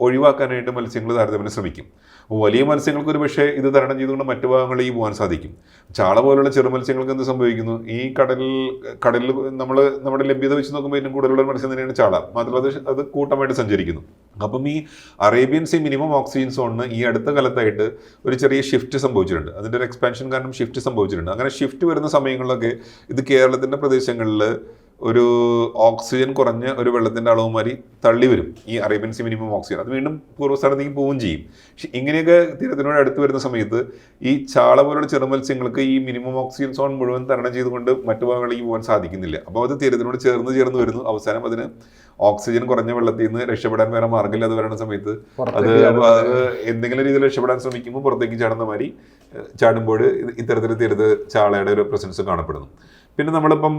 ഒഴിവാക്കാനായിട്ട് മത്സ്യങ്ങൾ താരതമ്യം ശ്രമിക്കും. വലിയ മത്സ്യങ്ങൾക്ക് ഒരു പക്ഷേ ഇത് തരണം ചെയ്തുകൊണ്ട് മറ്റു ഭാഗങ്ങളിലേക്ക് പോകാൻ സാധിക്കും. ചാള പോലുള്ള ചെറു മത്സ്യങ്ങൾക്ക് എന്ത് സംഭവിക്കുന്നു? ഈ കടലിൽ കടലിൽ നമ്മൾ നമ്മുടെ ലഭ്യത വെച്ച് നോക്കുമ്പോൾ ഏറ്റവും കൂടുതലുള്ള മത്സ്യം തന്നെയാണ് ചാള. മാത്രമല്ല അത് അത് കൂട്ടമായിട്ട് സഞ്ചരിക്കുന്നു. അപ്പം ഈ അറേബ്യൻ സീ മിനിമം ഓക്സിജൻ സോണിന് ഈ അടുത്ത കാലത്തായിട്ട് ഒരു ചെറിയ ഷിഫ്റ്റ് സംഭവിച്ചിട്ടുണ്ട്. അതിന്റെ ഒരു എക്സ്പാൻഷൻ കാരണം ഷിഫ്റ്റ് സംഭവിച്ചിട്ടുണ്ട്. അങ്ങനെ ഷിഫ്റ്റ് വരുന്ന സമയങ്ങളിലൊക്കെ ഇത് കേരളത്തിന്റെ പ്രദേശങ്ങളിൽ ഒരു ഓക്സിജൻ കുറഞ്ഞ ഒരു വെള്ളത്തിന്റെ അളവ് മാറി തള്ളി വരും. ഈ അറേബ്യൻ സി മിനിമം ഓക്സിജൻ. അത് വീണ്ടും പൂർവസ്ഥലത്തേക്ക് പോവുകയും ചെയ്യും. പക്ഷെ ഇങ്ങനെയൊക്കെ തീരത്തിനോട് അടുത്ത് വരുന്ന സമയത്ത് ഈ ചാള പോലുള്ള ചെറുമത്സ്യങ്ങൾക്ക് ഈ മിനിമം ഓക്സിജൻ സോൺ മുഴുവൻ തരണം ചെയ്തുകൊണ്ട് മറ്റു ഭാഗങ്ങളിലേക്ക് പോകാൻ സാധിക്കുന്നില്ല. അപ്പോൾ അത് തീരത്തിനോട് ചേർന്ന് ചേർന്ന് വരുന്നു. അവസാനം അതിന് ഓക്സിജൻ കുറഞ്ഞ വെള്ളത്തിൽ നിന്ന് രക്ഷപ്പെടാൻ വേറെ മാർഗമില്ലാതെ വരുന്ന സമയത്ത്. അത് എന്തെങ്കിലും രീതിയിൽ രക്ഷപ്പെടാൻ ശ്രമിക്കുമ്പോൾ പുറത്തേക്ക് ചാടുന്ന മാതിരി ചാടുമ്പോൾ ഇത്തരത്തിൽ തീരത്ത് ചാളയുടെ ഒരു പ്രസൻസ് കാണപ്പെടുന്നു. പിന്നെ നമ്മളിപ്പം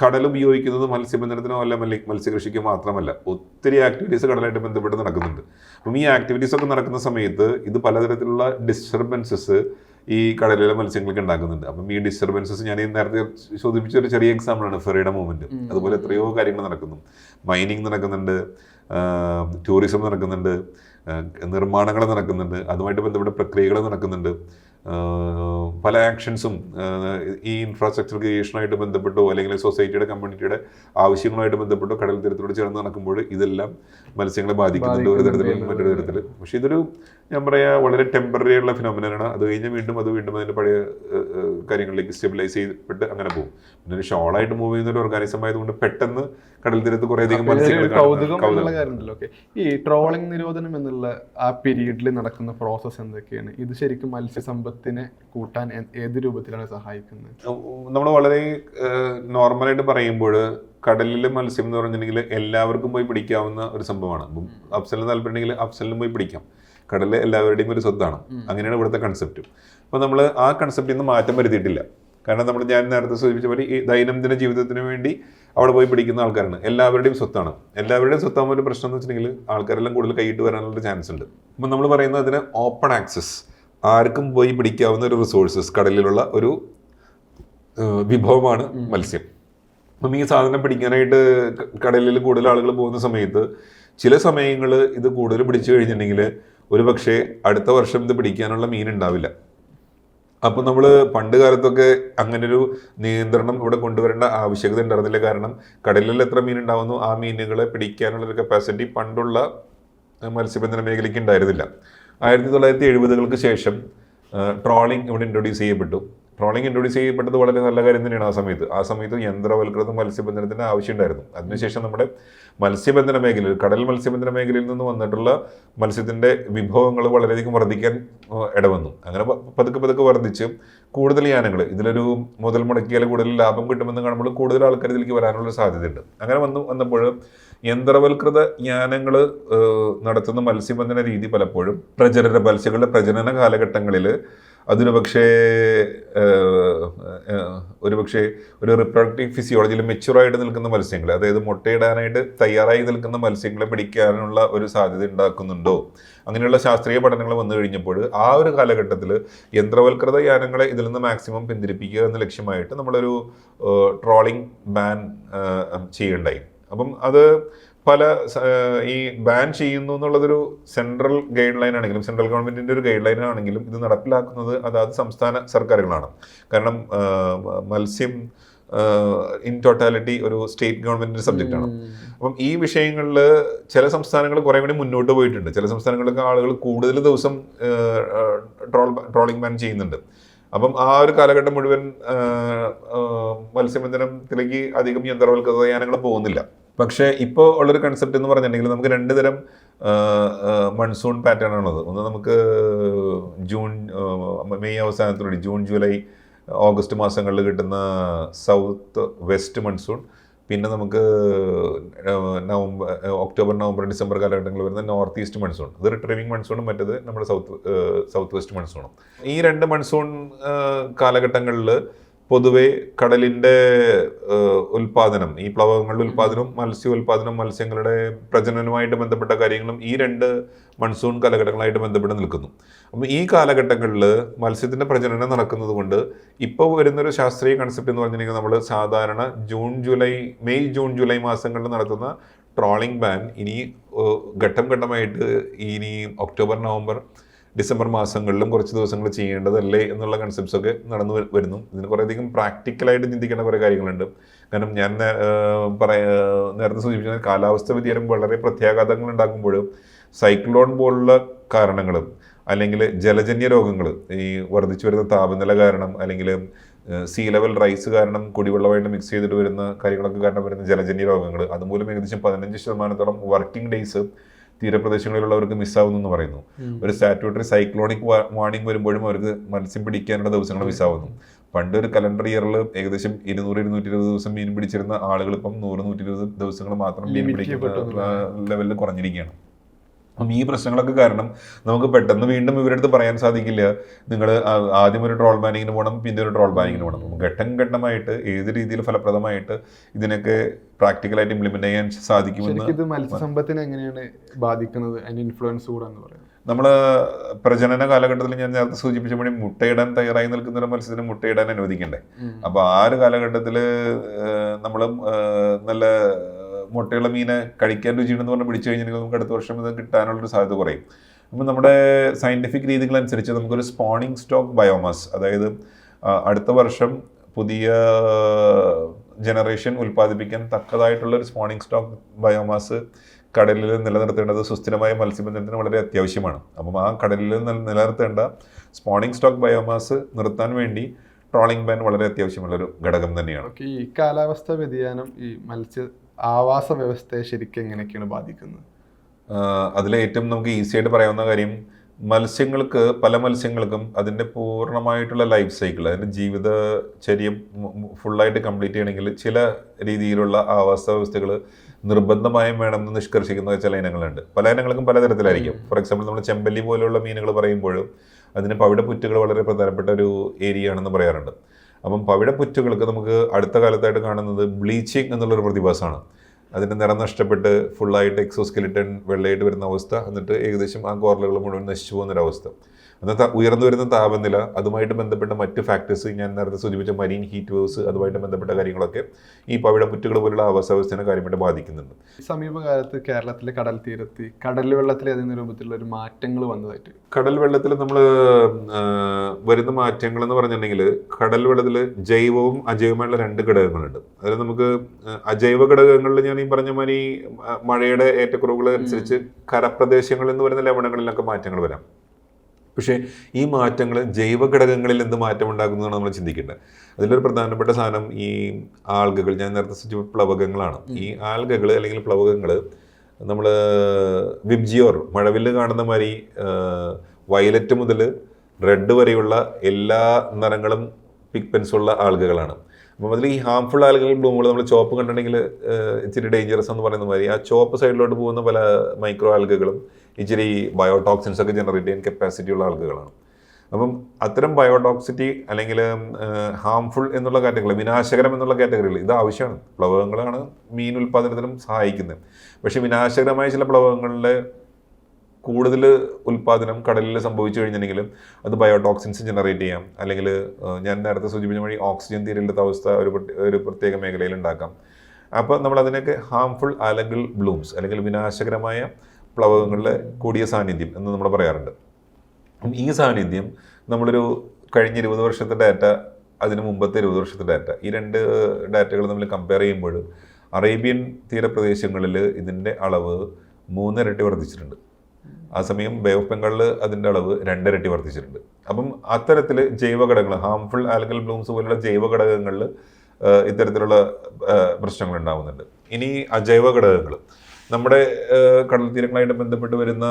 കടൽ ഉപയോഗിക്കുന്നത് മത്സ്യബന്ധനത്തിനോ അല്ല മല്ലി മത്സ്യകൃഷിക്കോ മാത്രമല്ല. ഒത്തിരി ആക്ടിവിറ്റീസ് കടലായിട്ട് ബന്ധപ്പെട്ട് നടക്കുന്നുണ്ട്. അപ്പം ഈ ആക്ടിവിറ്റീസ് ഒക്കെ നടക്കുന്ന സമയത്ത് ഇത് പലതരത്തിലുള്ള ഡിസ്റ്റർബൻസസ് ഈ കടലിലെ മത്സ്യങ്ങൾക്ക് ഉണ്ടാക്കുന്നുണ്ട്. അപ്പം ഈ ഡിസ്റ്റർബൻസസ് ഞാൻ ഈ നേരത്തെ ചോദിപ്പിച്ച ഒരു ചെറിയ എക്സാമ്പിളാണ് ഫെറിയുടെ മൂവ്മെന്റ് അതുപോലെ എത്രയോ കാര്യങ്ങൾ നടക്കുന്നു. മൈനിങ് നടക്കുന്നുണ്ട് ടൂറിസം നടക്കുന്നുണ്ട് നിർമ്മാണങ്ങൾ നടക്കുന്നുണ്ട്. അതുമായിട്ട് ബന്ധപ്പെട്ട പ്രക്രിയകൾ നടക്കുന്നുണ്ട്. പല ആക്ഷൻസും ഈ ഇൻഫ്രാസ്ട്രക്ചർ ക്രിയേഷനായിട്ട് ബന്ധപ്പെട്ടോ അല്ലെങ്കിൽ സൊസൈറ്റിയുടെ കമ്മ്യൂണിറ്റിയുടെ ആവശ്യങ്ങളുമായിട്ട് ബന്ധപ്പെട്ടോ കടൽ തീരത്തോട് ചേർന്ന് നടക്കുമ്പോൾ ഇതെല്ലാം മത്സ്യങ്ങളെ ബാധിക്കുന്നുണ്ട് ഒരു തരത്തിലും ബാധിക്കുന്നുണ്ട് മറ്റൊരു തരത്തിൽ പക്ഷെ ഇതൊരു ഞാൻ പറയാ വളരെ ടെമ്പററി ആയിട്ടുള്ള ഫിനോമിനാണ് അത് കഴിഞ്ഞ് വീണ്ടും അത് വീണ്ടും അതിന്റെ പഴയ കാര്യങ്ങളിലേക്ക് സ്റ്റെബിലൈസ് ചെയ്തിട്ട് അങ്ങനെ പോകും. പിന്നെ ഒരു ഷോളായിട്ട് മൂവ് ചെയ്യുന്ന ഒരു ഓർഗാനിസം ആയതുകൊണ്ട് പെട്ടെന്ന് കടൽ തീരത്ത് കുറേ അധികം മത്സ്യങ്ങൾ ഈ ട്രോളിംഗ് നിരോധനം എന്നുള്ള ആ പീരീഡിൽ നടക്കുന്ന പ്രോസസ്സ് എന്തൊക്കെയാണ്? ഇത് ശരിക്കും മത്സ്യസമ്പത്തിനെ കൂട്ടാൻ ഏത് രൂപത്തിലാണ് സഹായിക്കുന്നത്? നമ്മൾ വളരെ നോർമലായിട്ട് പറയുമ്പോൾ കടലിലെ മത്സ്യം എന്ന് പറഞ്ഞിട്ടുണ്ടെങ്കിൽ എല്ലാവർക്കും പോയി പിടിക്കാവുന്ന ഒരു സംഭവമാണ്. അപ്പം അഫ്സലിന് താല്പര്യമുണ്ടെങ്കിൽ അഫ്സലിനും പോയി പിടിക്കാം. കടൽ എല്ലാവരുടെയും ഒരു സ്വത്താണ്. അങ്ങനെയാണ് ഇവിടുത്തെ കൺസെപ്റ്റ് അപ്പോൾ നമ്മൾ ആ കൺസെപ്റ്റിൽ നിന്ന് മാറ്റം വരുത്തിയിട്ടില്ല. കാരണം നമ്മൾ ഞാൻ നേരത്തെ സൂചിപ്പിച്ച പോലെ ഈ ദൈനംദിന ജീവിതത്തിന് വേണ്ടി അവിടെ പോയി പിടിക്കുന്ന ആൾക്കാരാണ്. എല്ലാവരുടെയും സ്വത്താണ്. എല്ലാവരുടെയും സ്വത്താകുമ്പോൾ ഒരു പ്രശ്നം എന്ന് വെച്ചിട്ടുണ്ടെങ്കിൽ ആൾക്കാരെല്ലാം കൂടുതൽ കൈയിട്ട് വരാനുള്ള ചാൻസ് ഉണ്ട്. അപ്പം നമ്മൾ പറയുന്നത് അതിന് ഓപ്പൺ ആക്സസ് ആർക്കും പോയി പിടിക്കാവുന്ന ഒരു റിസോഴ്സസ് കടലിലുള്ള ഒരു വിഭവമാണ് മത്സ്യം. അപ്പം ഈ സാധനം പിടിക്കാനായിട്ട് കടലിൽ കൂടുതൽ ആളുകൾ പോകുന്ന സമയത്ത് ചില സമയങ്ങൾ ഇത് കൂടുതൽ പിടിച്ചു കഴിഞ്ഞിട്ടുണ്ടെങ്കിൽ ഒരു പക്ഷേ അടുത്ത വർഷം ഇത് പിടിക്കാനുള്ള മീൻ ഉണ്ടാവില്ല. അപ്പോൾ നമ്മൾ പണ്ട് കാലത്തൊക്കെ അങ്ങനൊരു നിയന്ത്രണം ഇവിടെ കൊണ്ടുവരേണ്ട ആവശ്യകത ഉണ്ടായിരുന്നില്ല. കാരണം കടലിൽ എത്ര മീൻ ഉണ്ടാവുന്നു ആ മീനുകളെ പിടിക്കാനുള്ള ഒരു കപ്പാസിറ്റി പണ്ടുള്ള മത്സ്യബന്ധന മേഖലയ്ക്ക് ഉണ്ടായിരുന്നില്ല. ആയിരത്തി തൊള്ളായിരത്തി എഴുപതുകൾക്ക് ശേഷം ട്രോളിംഗ് ഇവിടെ ഇൻട്രൊഡ്യൂസ് ചെയ്യപ്പെട്ടു. ട്രോളിംഗ് ഇൻട്രൊഡ്യൂസ് ചെയ്യപ്പെട്ടത് വളരെ നല്ല കാര്യം തന്നെയാണ് ആ സമയത്ത്. ആ സമയത്ത് യന്ത്രവൽകൃത മത്സ്യബന്ധനത്തിന് ആവശ്യമുണ്ടായിരുന്നു. അതിനുശേഷം നമ്മുടെ മത്സ്യബന്ധന മേഖലയിൽ കടൽ മത്സ്യബന്ധന മേഖലയിൽ നിന്ന് വന്നിട്ടുള്ള മത്സ്യത്തിന്റെ വിഭവങ്ങൾ വളരെയധികം വർദ്ധിക്കാൻ ഇടവന്നു. അങ്ങനെ പതുക്കെ പതുക്കെ വർദ്ധിച്ച് കൂടുതൽ യാനങ്ങൾ ഇതിലൊരു മുതൽ മുടക്കിയാൽ കൂടുതൽ ലാഭം കിട്ടുമെന്ന് കാണുമ്പോൾ കൂടുതൽ ആൾക്കാർ ഇതിലേക്ക് വരാനുള്ള സാധ്യതയുണ്ട്. അങ്ങനെ വന്നു വന്നപ്പോൾ യന്ത്രവൽകൃത യാനങ്ങൾ നടത്തുന്ന മത്സ്യബന്ധന രീതി പലപ്പോഴും പ്രജനന മത്സ്യങ്ങളുടെ പ്രജനന കാലഘട്ടങ്ങളിൽ അതൊരു പക്ഷേ ഒരു പക്ഷേ ഒരു റിപ്രൊഡക്റ്റീവ് ഫിസിയോളജിയിൽ മെച്ചുറായിട്ട് നിൽക്കുന്ന മത്സ്യങ്ങൾ അതായത് മുട്ടയിടാനായിട്ട് തയ്യാറായി നിൽക്കുന്ന മത്സ്യങ്ങളെ പിടിക്കാനുള്ള ഒരു സാധ്യത ഉണ്ടാക്കുന്നുണ്ടോ? അങ്ങനെയുള്ള ശാസ്ത്രീയ പഠനങ്ങൾ വന്നു കഴിഞ്ഞപ്പോൾ ആ ഒരു കാലഘട്ടത്തിൽ യന്ത്രവൽകൃത യാനങ്ങളെ ഇതിൽ നിന്ന് മാക്സിമം പിന്തിരിപ്പിക്കുക എന്ന ലക്ഷ്യമായിട്ട് നമ്മളൊരു ട്രോളിംഗ് ബാൻ ചെയ്യണ്ടായി. അപ്പം അത് പല ഈ ബാൻ ചെയ്യുന്നു എന്നുള്ളതൊരു സെൻട്രൽ ഗൈഡ് ലൈൻ ആണെങ്കിലും സെൻട്രൽ ഗവൺമെന്റിന്റെ ഒരു ഗൈഡ് ലൈൻ ആണെങ്കിലും ഇത് നടപ്പിലാക്കുന്നത് അതാത് സംസ്ഥാന സർക്കാരുകളാണ്. കാരണം മത്സ്യം ഇൻ ടോട്ടാലിറ്റി ഒരു സ്റ്റേറ്റ് ഗവൺമെന്റിന്റെ സബ്ജക്റ്റ് ആണ് അപ്പം ഈ വിഷയങ്ങളിൽ ചില സംസ്ഥാനങ്ങൾ കുറേ കൂടി മുന്നോട്ട് പോയിട്ടുണ്ട്. ചില സംസ്ഥാനങ്ങളിലൊക്കെ ആളുകൾ കൂടുതൽ ദിവസം ട്രോൾ ട്രോളിംഗ് ബാൻ ചെയ്യുന്നുണ്ട്. അപ്പം ആ ഒരു കാലഘട്ടം മുഴുവൻ മത്സ്യബന്ധനത്തിലേക്ക് അധികം യന്ത്രവൽകൃത യാനങ്ങൾ പോകുന്നില്ല. പക്ഷേ ഇപ്പോൾ ഉള്ളൊരു കൺസെപ്റ്റ് എന്ന് പറഞ്ഞിട്ടുണ്ടെങ്കിൽ നമുക്ക് രണ്ട് തരം മൺസൂൺ പാറ്റേൺ ആണുള്ളത്. ഒന്ന് നമുക്ക് ജൂൺ മെയ് അവസാനത്തോടെ ജൂൺ ജൂലൈ ഓഗസ്റ്റ് മാസങ്ങളിൽ കിട്ടുന്ന സൗത്ത് വെസ്റ്റ് മൺസൂൺ പിന്നെ നമുക്ക് നവംബർ ഒക്ടോബർ നവംബർ ഡിസംബർ കാലഘട്ടങ്ങളിൽ വരുന്ന നോർത്ത് ഈസ്റ്റ് മൺസൂൺ ഇത് റിട്രീവിംഗ് മൺസൂണും മറ്റത് നമ്മുടെ സൗത്ത് സൗത്ത് വെസ്റ്റ് മൺസൂണും ഈ രണ്ട് മൺസൂൺ കാലഘട്ടങ്ങളിൽ പൊതുവെ കടലിന്റെ ഉൽപാദനം ഈ പ്ലവങ്ങളുടെ ഉൽപാദനവും മത്സ്യ ഉൽപാദനം മത്സ്യങ്ങളുടെ പ്രജനനവുമായിട്ട് ബന്ധപ്പെട്ട കാര്യങ്ങളും ഈ രണ്ട് മൺസൂൺ കാലഘട്ടങ്ങളായിട്ട് ബന്ധപ്പെട്ട് നിൽക്കുന്നു. അപ്പം ഈ കാലഘട്ടങ്ങളിൽ മത്സ്യത്തിന്റെ പ്രജനനം നടക്കുന്നത് കൊണ്ട് ഇപ്പോൾ വരുന്നൊരു ശാസ്ത്രീയ കൺസെപ്റ്റ് എന്ന് പറഞ്ഞിട്ടുണ്ടെങ്കിൽ നമ്മൾ സാധാരണ June July May June July മാസങ്ങളിൽ നടത്തുന്ന ട്രോളിംഗ് ബാൻ ഇനി ഘട്ടം ഘട്ടമായിട്ട് ഇനി ഒക്ടോബർ നവംബർ ഡിസംബർ മാസങ്ങളിലും കുറച്ച് ദിവസങ്ങൾ ചെയ്യേണ്ടതല്ലേ എന്നുള്ള കൺസെപ്റ്റ്സ് ഒക്കെ നടന്നു വരുന്നു. ഇതിന് കുറേയധികം പ്രാക്ടിക്കലായിട്ട് ചിന്തിക്കേണ്ട കുറേ കാര്യങ്ങളുണ്ട്. കാരണം ഞാൻ പറയ നേരത്തെ സൂചിപ്പിച്ച കാലാവസ്ഥ വ്യതിയാനം വളരെ പ്രത്യാഘാതങ്ങൾ ഉണ്ടാക്കുമ്പോഴും സൈക്ലോൺ പോലുള്ള കാരണങ്ങളും അല്ലെങ്കിൽ ജലജന്യ രോഗങ്ങൾ ഈ വർദ്ധിച്ചു വരുന്ന താപനില കാരണം അല്ലെങ്കിൽ സീ ലെവൽ റൈസ് കാരണം കുടിവെള്ളമായിട്ട് മിക്സ് ചെയ്തിട്ട് വരുന്ന കാര്യങ്ങളൊക്കെ കാരണം വരുന്ന ജലജന്യ രോഗങ്ങൾ അതുമൂലം ഏകദേശം പതിനഞ്ച് ശതമാനത്തോളം വർക്കിംഗ് ഡേയ്സ് തീരപ്രദേശങ്ങളിലുള്ളവർക്ക് മിസ്സാവുന്നു എന്ന് പറയുന്നു. ഒരു സ്റ്റാറ്റ്യൂട്ടറി സൈക്ലോണിക് വാർണിംഗ് വരുമ്പോഴും അവർക്ക് മത്സ്യം പിടിക്കാനുള്ള ദിവസങ്ങൾ മിസ്സാവുന്നു. പണ്ട് ഒരു കലണ്ടർ ഇയറിൽ ഏകദേശം ഇരുന്നൂറ് ഇരുന്നൂറ്റി ഇരുപത് ദിവസം മീൻ പിടിച്ചിരുന്ന ആളുകൾ ഇപ്പം നൂറ് നൂറ്റി ഇരുപത് ദിവസങ്ങൾ മാത്രം മീൻ പിടിക്കുന്ന ലെവലിൽ കുറഞ്ഞിരിക്കുകയാണ്. അപ്പം ഈ പ്രശ്നങ്ങളൊക്കെ കാരണം നമുക്ക് പെട്ടെന്ന് വീണ്ടും ഇവരടുത്ത് പറയാൻ സാധിക്കില്ല. നിങ്ങൾ ആദ്യം ഒരു ട്രോൾ ബാനിങ്ങിന് പോകണം പിന്നെ ഒരു ട്രോൾ ബാനിങ്ങിന് പോകണം ഘട്ടം ഘട്ടമായിട്ട് ഏത് രീതിയിൽ ഫലപ്രദമായിട്ട് ഇതിനൊക്കെ പ്രാക്ടിക്കലായിട്ട് ഇംപ്ലിമെന്റ് ചെയ്യാൻ സാധിക്കുമെന്ന് ഇത് മത്സ്യസമ്പത്തിനെ എങ്ങനെയാണ് ബാധിക്കുന്നത്? അതിന്റെ ഇൻഫ്ലുവൻസ് കൂടെ എന്ന് പറയുന്നത് നമ്മൾ പ്രജനന കാലഘട്ടത്തിൽ ഞാൻ നേരത്തെ സൂചിപ്പിച്ച പണി മുട്ടയിടാൻ തയ്യാറായി നിൽക്കുന്ന ഒരു മത്സ്യത്തിന് മുട്ടയിടാൻ അനുവദിക്കണ്ടേ. അപ്പോൾ ആ ഒരു കാലഘട്ടത്തിൽ നമ്മൾ നല്ല മുട്ടയുള്ള മീനെ കഴിക്കാൻ രുചിയുണ്ടെന്ന് പറഞ്ഞ് പിടിച്ചു കഴിഞ്ഞിട്ടുണ്ടെങ്കിൽ നമുക്ക് അടുത്ത വർഷം ഇത് കിട്ടാനുള്ളൊരു സാധ്യത കുറയും. അപ്പം നമ്മുടെ സയന്റിഫിക് രീതികളനുസരിച്ച് നമുക്കൊരു സ്പോണിംഗ് സ്റ്റോക്ക് ബയോമാസ് അതായത് അടുത്ത വർഷം പുതിയ ജനറേഷൻ ഉൽപ്പാദിപ്പിക്കാൻ തക്കതായിട്ടുള്ള ഒരു സ്പോണിംഗ് സ്റ്റോക്ക് ബയോമാസ് കടലിൽ നിലനിർത്തേണ്ടത് സുസ്ഥിരമായ മത്സ്യബന്ധനത്തിന് വളരെ അത്യാവശ്യമാണ്. അപ്പം ആ കടലിൽ നിലനിർത്തേണ്ട സ്പോണിംഗ് സ്റ്റോക്ക് ബയോമാസ് നിർത്താൻ വേണ്ടി ട്രോളിംഗ് ബാൻ വളരെ അത്യാവശ്യമുള്ള ഒരു ഘടകം തന്നെയാണ്. ഈ കാലാവസ്ഥ വ്യതിയാനം ഈ മത്സ്യ ആവാസ വ്യവസ്ഥയെ ശരിക്കും എങ്ങനെയൊക്കെയാണ് ബാധിക്കുന്നത്? അതിലേറ്റവും ഏറ്റവും നമുക്ക് ഈസി ആയിട്ട് പറയാവുന്ന കാര്യം മത്സ്യങ്ങൾക്ക് പല മത്സ്യങ്ങൾക്കും അതിന്റെ പൂർണമായിട്ടുള്ള ലൈഫ് സൈക്കിൾ അതിന്റെ ജീവിതചര്യം ഫുള്ളായിട്ട് കംപ്ലീറ്റ് ചെയ്യണമെങ്കിൽ ചില രീതിയിലുള്ള ആവാസ വ്യവസ്ഥകൾ നിർബന്ധമായും വേണമെന്ന് നിഷ്കർഷിക്കുന്ന ചില ഇനങ്ങളുണ്ട്. പല ഇനങ്ങൾക്കും പലതരത്തിലായിരിക്കും ഫോർ എക്സാമ്പിൾ നമ്മൾ ചെമ്പല്ലി പോലെയുള്ള മീനുകൾ പറയുമ്പോഴും അതിന് പവിടപ്പുറ്റുകൾ വളരെ പ്രധാനപ്പെട്ട ഒരു ഏരിയ ആണെന്ന് പറയാറുണ്ട്. അപ്പം പവിഴപ്പുറ്റുകൾക്ക് നമുക്ക് അടുത്ത കാലത്തായിട്ട് കാണുന്നത് ബ്ലീച്ചിങ് എന്നുള്ളൊരു പ്രതിഭാസമാണ്. അതിന്റെ നിറം നഷ്ടപ്പെട്ട് ഫുള്ളായിട്ട് എക്സോസ്കെലിറ്റൺ വെള്ളയായിട്ട് വരുന്ന അവസ്ഥ. എന്നിട്ട് ഏകദേശം ആ കോറലുകൾ മുഴുവൻ നശിച്ചു പോകുന്നൊരവസ്ഥ അന്നത്തെ ഉയർന്നു വരുന്ന താപനില അതുമായിട്ട് ബന്ധപ്പെട്ട മറ്റ് ഫാക്ടേഴ്സ് ഞാൻ നേരത്തെ സൂചിപ്പിച്ച മരീൻ ഹീറ്റ് വേവ്സ് അതുമായിട്ട് ബന്ധപ്പെട്ട കാര്യങ്ങളൊക്കെ ഈ പവിടപ്പുറ്റുകൾ പോലുള്ള ആവാസവ്യവസ്ഥയെ കാര്യമായിട്ട് ബാധിക്കുന്നുണ്ട്. സമീപകാലത്ത് കേരളത്തിലെ കടൽ തീരത്ത് കടൽ വെള്ളത്തിൽ ഏതെങ്കിലും രൂപത്തിലുള്ള ഒരു മാറ്റങ്ങൾ വന്നതായിട്ട്? കടൽ വെള്ളത്തിൽ നമ്മൾ വരുന്ന മാറ്റങ്ങൾ എന്ന് പറഞ്ഞിട്ടുണ്ടെങ്കിൽ കടൽ വെള്ളത്തിൽ ജൈവവും അജൈവമായിട്ടുള്ള രണ്ട് ഘടകങ്ങളുണ്ട്. അതിൽ നമുക്ക് അജൈവ ഘടകങ്ങളിൽ ഞാൻ ഈ പറഞ്ഞ മാതിരി മഴയുടെ ഏറ്റക്കുറവുകൾ അനുസരിച്ച് കരപ്രദേശങ്ങളിൽ നിന്ന് വരുന്ന ലവണങ്ങളിലൊക്കെ മാറ്റങ്ങൾ വരാം. പക്ഷേ ഈ മാറ്റങ്ങൾ ജൈവ ഘടകങ്ങളിൽ എന്ത് മാറ്റം ഉണ്ടാക്കുന്നതാണ് നമ്മൾ ചിന്തിക്കേണ്ടത്. അതിലൊരു പ്രധാനപ്പെട്ട സാധനം ഈ ആൽഗകൾ ഞാൻ നേരത്തെ സൂചിപ്പിച്ച പ്ലവകങ്ങളാണ്. ഈ ആൽഗകൾ അല്ലെങ്കിൽ പ്ലവകങ്ങൾ നമ്മൾ വിബ്ജിയോർ മഴവിൽ കാണുന്ന മാതിരി വയലറ്റ് മുതൽ റെഡ് വരെയുള്ള എല്ലാ നിറങ്ങളും പിഗ്മെൻസ് ഉള്ള ആൽഗകളാണ്. അപ്പം അതിൽ ഈ ഹാംഫുൾ ആൽഗകൾ ബ്ലൂമുകൾ നമ്മൾ ചോപ്പ് കണ്ടിട്ടുണ്ടെങ്കിൽ ഇച്ചിരി ഡേഞ്ചറസ് എന്ന് പറയുന്ന മാതിരി. ആ ചോപ്പ് സൈഡിലോട്ട് പോകുന്ന പല മൈക്രോ ആൽഗകളും ഇച്ചിരി ബയോടോക്സിൻസ് ഒക്കെ ജനറേറ്റ് ചെയ്യാൻ കപ്പാസിറ്റി ഉള്ള ആൽഗകളാണ്. അപ്പം അത്തരം ബയോടോക്സിറ്റി അല്ലെങ്കിൽ ഹാംഫുൾ എന്നുള്ള കാറ്റഗറി വിനാശകരം എന്നുള്ള കാറ്റഗറികൾ ഇത് ആവശ്യമാണ്. പ്ലവകങ്ങളാണ് മീൻ ഉൽപ്പാദനത്തിനും സഹായിക്കുന്നത്. പക്ഷേ വിനാശകരമായ ചില പ്ലവകങ്ങളുടെ കൂടുതൽ ഉൽപ്പാദനം കടലിൽ സംഭവിച്ചു കഴിഞ്ഞിട്ടുണ്ടെങ്കിലും അത് ബയോടോക്സിൻസ് ജനറേറ്റ് ചെയ്യാം. അല്ലെങ്കിൽ ഞാൻ നേരത്തെ സൂചിപ്പിച്ച വഴി ഓക്സിജൻ തീരില്ലാത്ത അവസ്ഥ ഒരു ഒരു പ്രത്യേക മേഖലയിൽ ഉണ്ടാക്കാം. അപ്പോൾ നമ്മൾ അതിനൊക്കെ ഹാംഫുൾ അല്ലെങ്കിൽ ബ്ലൂംസ് അല്ലെങ്കിൽ വിനാശകരമായ പ്ലവകങ്ങളുടെ കൂടിയ സാന്നിധ്യം എന്ന് നമ്മൾ പറയാറുണ്ട്. ഈ സാന്നിധ്യം നമ്മളൊരു കഴിഞ്ഞ ഇരുപത് വർഷത്തെ ഡാറ്റ അതിന് മുമ്പത്തെ ഇരുപത് വർഷത്തെ ഡാറ്റ ഈ രണ്ട് ഡാറ്റകൾ നമ്മൾ കമ്പയർ ചെയ്യുമ്പോൾ അറേബ്യൻ തീരപ്രദേശങ്ങളിൽ ഇതിന്റെ അളവ് മൂന്നിരട്ടി വർദ്ധിച്ചിട്ടുണ്ട്. ആ സമയം ബേ ഓഫ് ബംഗാളിൽ അതിന്റെ അളവ് രണ്ടിരട്ടി വർദ്ധിച്ചിട്ടുണ്ട്. അപ്പം അത്തരത്തിൽ ജൈവ ഘടകങ്ങൾ ഹാംഫുൾ ആൽഗൽ ബ്ലൂംസ് പോലുള്ള ജൈവ ഘടകങ്ങളിൽ ഇത്തരത്തിലുള്ള പ്രശ്നങ്ങൾ ഉണ്ടാകുന്നുണ്ട് ഇനി അജൈവ ഘടകങ്ങൾ നമ്മുടെ കടൽ തീരങ്ങളായിട്ട് ബന്ധപ്പെട്ട് വരുന്ന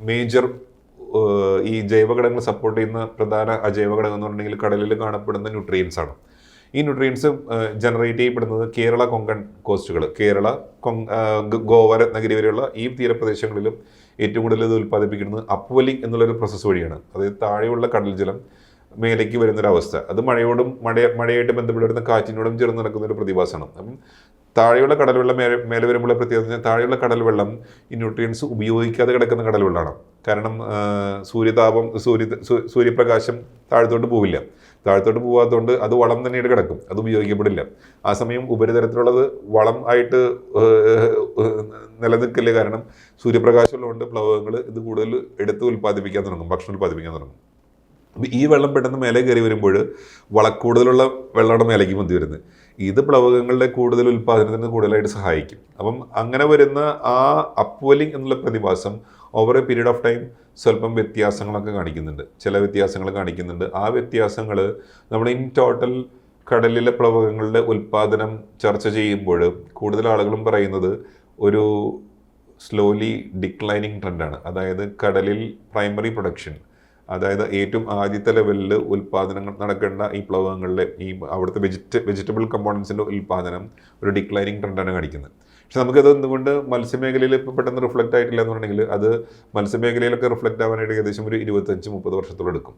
മേജർ ഈ ജൈവ ഘടകങ്ങൾ സപ്പോർട്ട് ചെയ്യുന്ന പ്രധാന അജൈവ ഘടകം എന്ന് പറഞ്ഞിട്ടുണ്ടെങ്കിൽ കടലിൽ കാണപ്പെടുന്ന ന്യൂട്രിയൻസ് ആണ്. ഈ ന്യൂട്രിയൻസ് ജനറേറ്റ് ചെയ്യപ്പെടുന്നത് കേരള കൊങ്കൺ കോസ്റ്റുകൾ കേരള ഗോവ രത്നഗിരി വരെയുള്ള ഈ തീരപ്രദേശങ്ങളിലും ഏറ്റവും കൂടുതൽ ഇത് ഉൽപ്പാദിപ്പിക്കുന്നത് അപ്വലിംഗ് എന്നുള്ളൊരു പ്രോസസ്സ് വഴിയാണ്. അതായത് താഴെയുള്ള കടൽ ജലം മേലേക്ക് വരുന്നൊരവസ്ഥ. അത് മഴയോടും മഴ മഴയായിട്ട് ബന്ധപ്പെട്ട് വരുന്ന കാറ്റിനോടും ചേർന്ന് നടക്കുന്ന ഒരു പ്രതിഭാസമാണ്. അപ്പം താഴെയുള്ള കടൽ വെള്ളം മേലെ മേലെ വരുമ്പോൾ പ്രത്യേകത താഴെയുള്ള കടൽ വെള്ളം ഈ ന്യൂട്രിയൻസ് ഉപയോഗിക്കാതെ കിടക്കുന്ന കടൽ വെള്ളമാണ് കാരണം സൂര്യതാപം സൂര്യ സൂര്യപ്രകാശം താഴത്തോട്ട് പോവില്ല. താഴത്തോട്ട് പോകാത്തതുകൊണ്ട് അത് വളം തന്നെയായിട്ട് കിടക്കും. അത് ഉപയോഗിക്കപ്പെടില്ല. ആ സമയം ഉപരിതലത്തിലുള്ളത് വളം ആയിട്ട് നിലനിൽക്കില്ല കാരണം സൂര്യപ്രകാശമുള്ളതുകൊണ്ട് പ്ലവകങ്ങൾ ഇത് കൂടുതൽ എടുത്ത് ഉൽപ്പാദിപ്പിക്കാൻ തുടങ്ങും ഭക്ഷണം ഉൽപ്പാദിപ്പിക്കാൻ തുടങ്ങും. ഈ വെള്ളം പെട്ടെന്ന് മേലെ കയറി വരുമ്പോൾ വളക്കൂടുതലുള്ള വെള്ളമാണ് മേലേക്ക് പൊന്തി വരുന്നത്. ഇത് പ്ലവകങ്ങളുടെ കൂടുതൽ ഉൽപ്പാദനത്തിന് കൂടുതലായിട്ട് സഹായിക്കും. അപ്പം അങ്ങനെ വരുന്ന ആ അപ്വലിംഗ് എന്നുള്ള പ്രതിഭാസം over a period of time സ്വല്പം വ്യത്യാസങ്ങളൊക്കെ കാണിക്കുന്നുണ്ട്. ചില വ്യത്യാസങ്ങൾ കാണിക്കുന്നുണ്ട്. ആ വ്യത്യാസങ്ങൾ നമ്മൾ ഇൻ ടോട്ടൽ കടലിലെ പ്ലവകങ്ങളുടെ ഉൽപ്പാദനം ചർച്ച ചെയ്യുമ്പോൾ കൂടുതൽ ആളുകളും പറയുന്നത് ഒരു സ്ലോലി ഡിക്ലൈനിങ് ട്രെൻഡാണ് അതായത് കടലിൽ പ്രൈമറി പ്രൊഡക്ഷൻ അതായത് ഏറ്റവും ആദ്യത്തെ ലെവലിൽ ഉൽപ്പാദനങ്ങൾ നടക്കേണ്ട ഈ പ്ലവകങ്ങളിലെ ഈ അവിടുത്തെ വെജിറ്റ വെജിറ്റബിൾ കമ്പോണൻസിന്റെ ഉൽപ്പാദനം ഒരു ഡിക്ലൈനിങ് ട്രെൻഡാണ് കാണിക്കുന്നത്. പക്ഷെ നമുക്കത് എന്തുകൊണ്ട് മത്സ്യമേഖലയിൽ ഇപ്പോൾ പെട്ടെന്ന് റിഫ്ലക്റ്റ് ആയിട്ടില്ല എന്ന് പറഞ്ഞെങ്കിൽ അത് മത്സ്യമേഖലയിലൊക്കെ റിഫ്ലക്റ്റ് ആവാനായിട്ട് ഏകദേശം ഒരു ഇരുപത്തഞ്ച് മുപ്പത് വർഷത്തോളം എടുക്കും.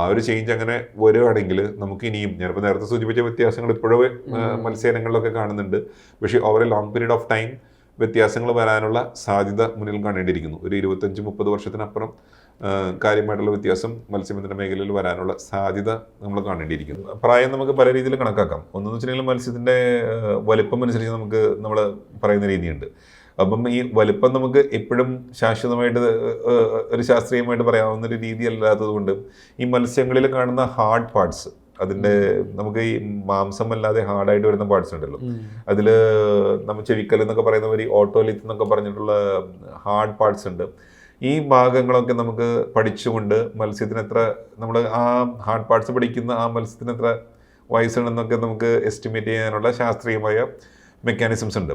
ആ ഒരു ചേഞ്ച് അങ്ങനെ വരുവാണെങ്കിൽ നമുക്ക് ഇനിയും ഞാനിപ്പോൾ നേരത്തെ സൂചിപ്പിച്ച വ്യത്യാസങ്ങൾ ഇപ്പോഴും മത്സ്യയിനങ്ങളിലൊക്കെ കാണുന്നുണ്ട്. പക്ഷേ over a long period of time വ്യത്യാസങ്ങൾ വരാനുള്ള സാധ്യത മുന്നിൽ കാണേണ്ടിയിരിക്കുന്നു. ഒരു ഇരുപത്തഞ്ച് മുപ്പത് വർഷത്തിനപ്പുറം കാര്യമായിട്ടുള്ള വ്യത്യാസം മത്സ്യബന്ധന മേഖലയിൽ വരാനുള്ള സാധ്യത നമ്മൾ കാണേണ്ടിയിരിക്കുന്നു. പ്രായം നമുക്ക് പല രീതിയിൽ കണക്കാക്കാം. ഒന്നെന്ന് വെച്ചിട്ടുണ്ടെങ്കിൽ മത്സ്യത്തിന്റെ വലിപ്പം അനുസരിച്ച് നമുക്ക് നമ്മൾ പറയുന്ന രീതിയുണ്ട്. അപ്പം ഈ വലിപ്പം നമുക്ക് എപ്പോഴും ശാശ്വതമായിട്ട് ഒരു ശാസ്ത്രീയമായിട്ട് പറയാവുന്ന ഒരു രീതി അല്ലാത്തത് കൊണ്ട് ഈ മത്സ്യങ്ങളിൽ കാണുന്ന ഹാർഡ് പാർട്സ് അതിന്റെ നമുക്ക് ഈ മാംസമല്ലാതെ ഹാർഡായിട്ട് വരുന്ന പാർട്സ് ഉണ്ടല്ലോ. അതിൽ നമ്മൾ ചെവിക്കൽ എന്നൊക്കെ പറയുന്ന ഒരു ഓട്ടോലിത്ത് എന്നൊക്കെ പറഞ്ഞിട്ടുള്ള ഹാർഡ് പാർട്സ് ഉണ്ട്. ഈ ഭാഗങ്ങളൊക്കെ നമുക്ക് പഠിച്ചുകൊണ്ട് മത്സ്യത്തിന് എത്ര നമ്മൾ ആ ഹാർഡ് പാർട്സ് പഠിക്കുന്ന ആ മത്സ്യത്തിന് എത്ര നമുക്ക് എസ്റ്റിമേറ്റ് ചെയ്യാനുള്ള ശാസ്ത്രീയമായ മെക്കാനിസംസ് ഉണ്ട്.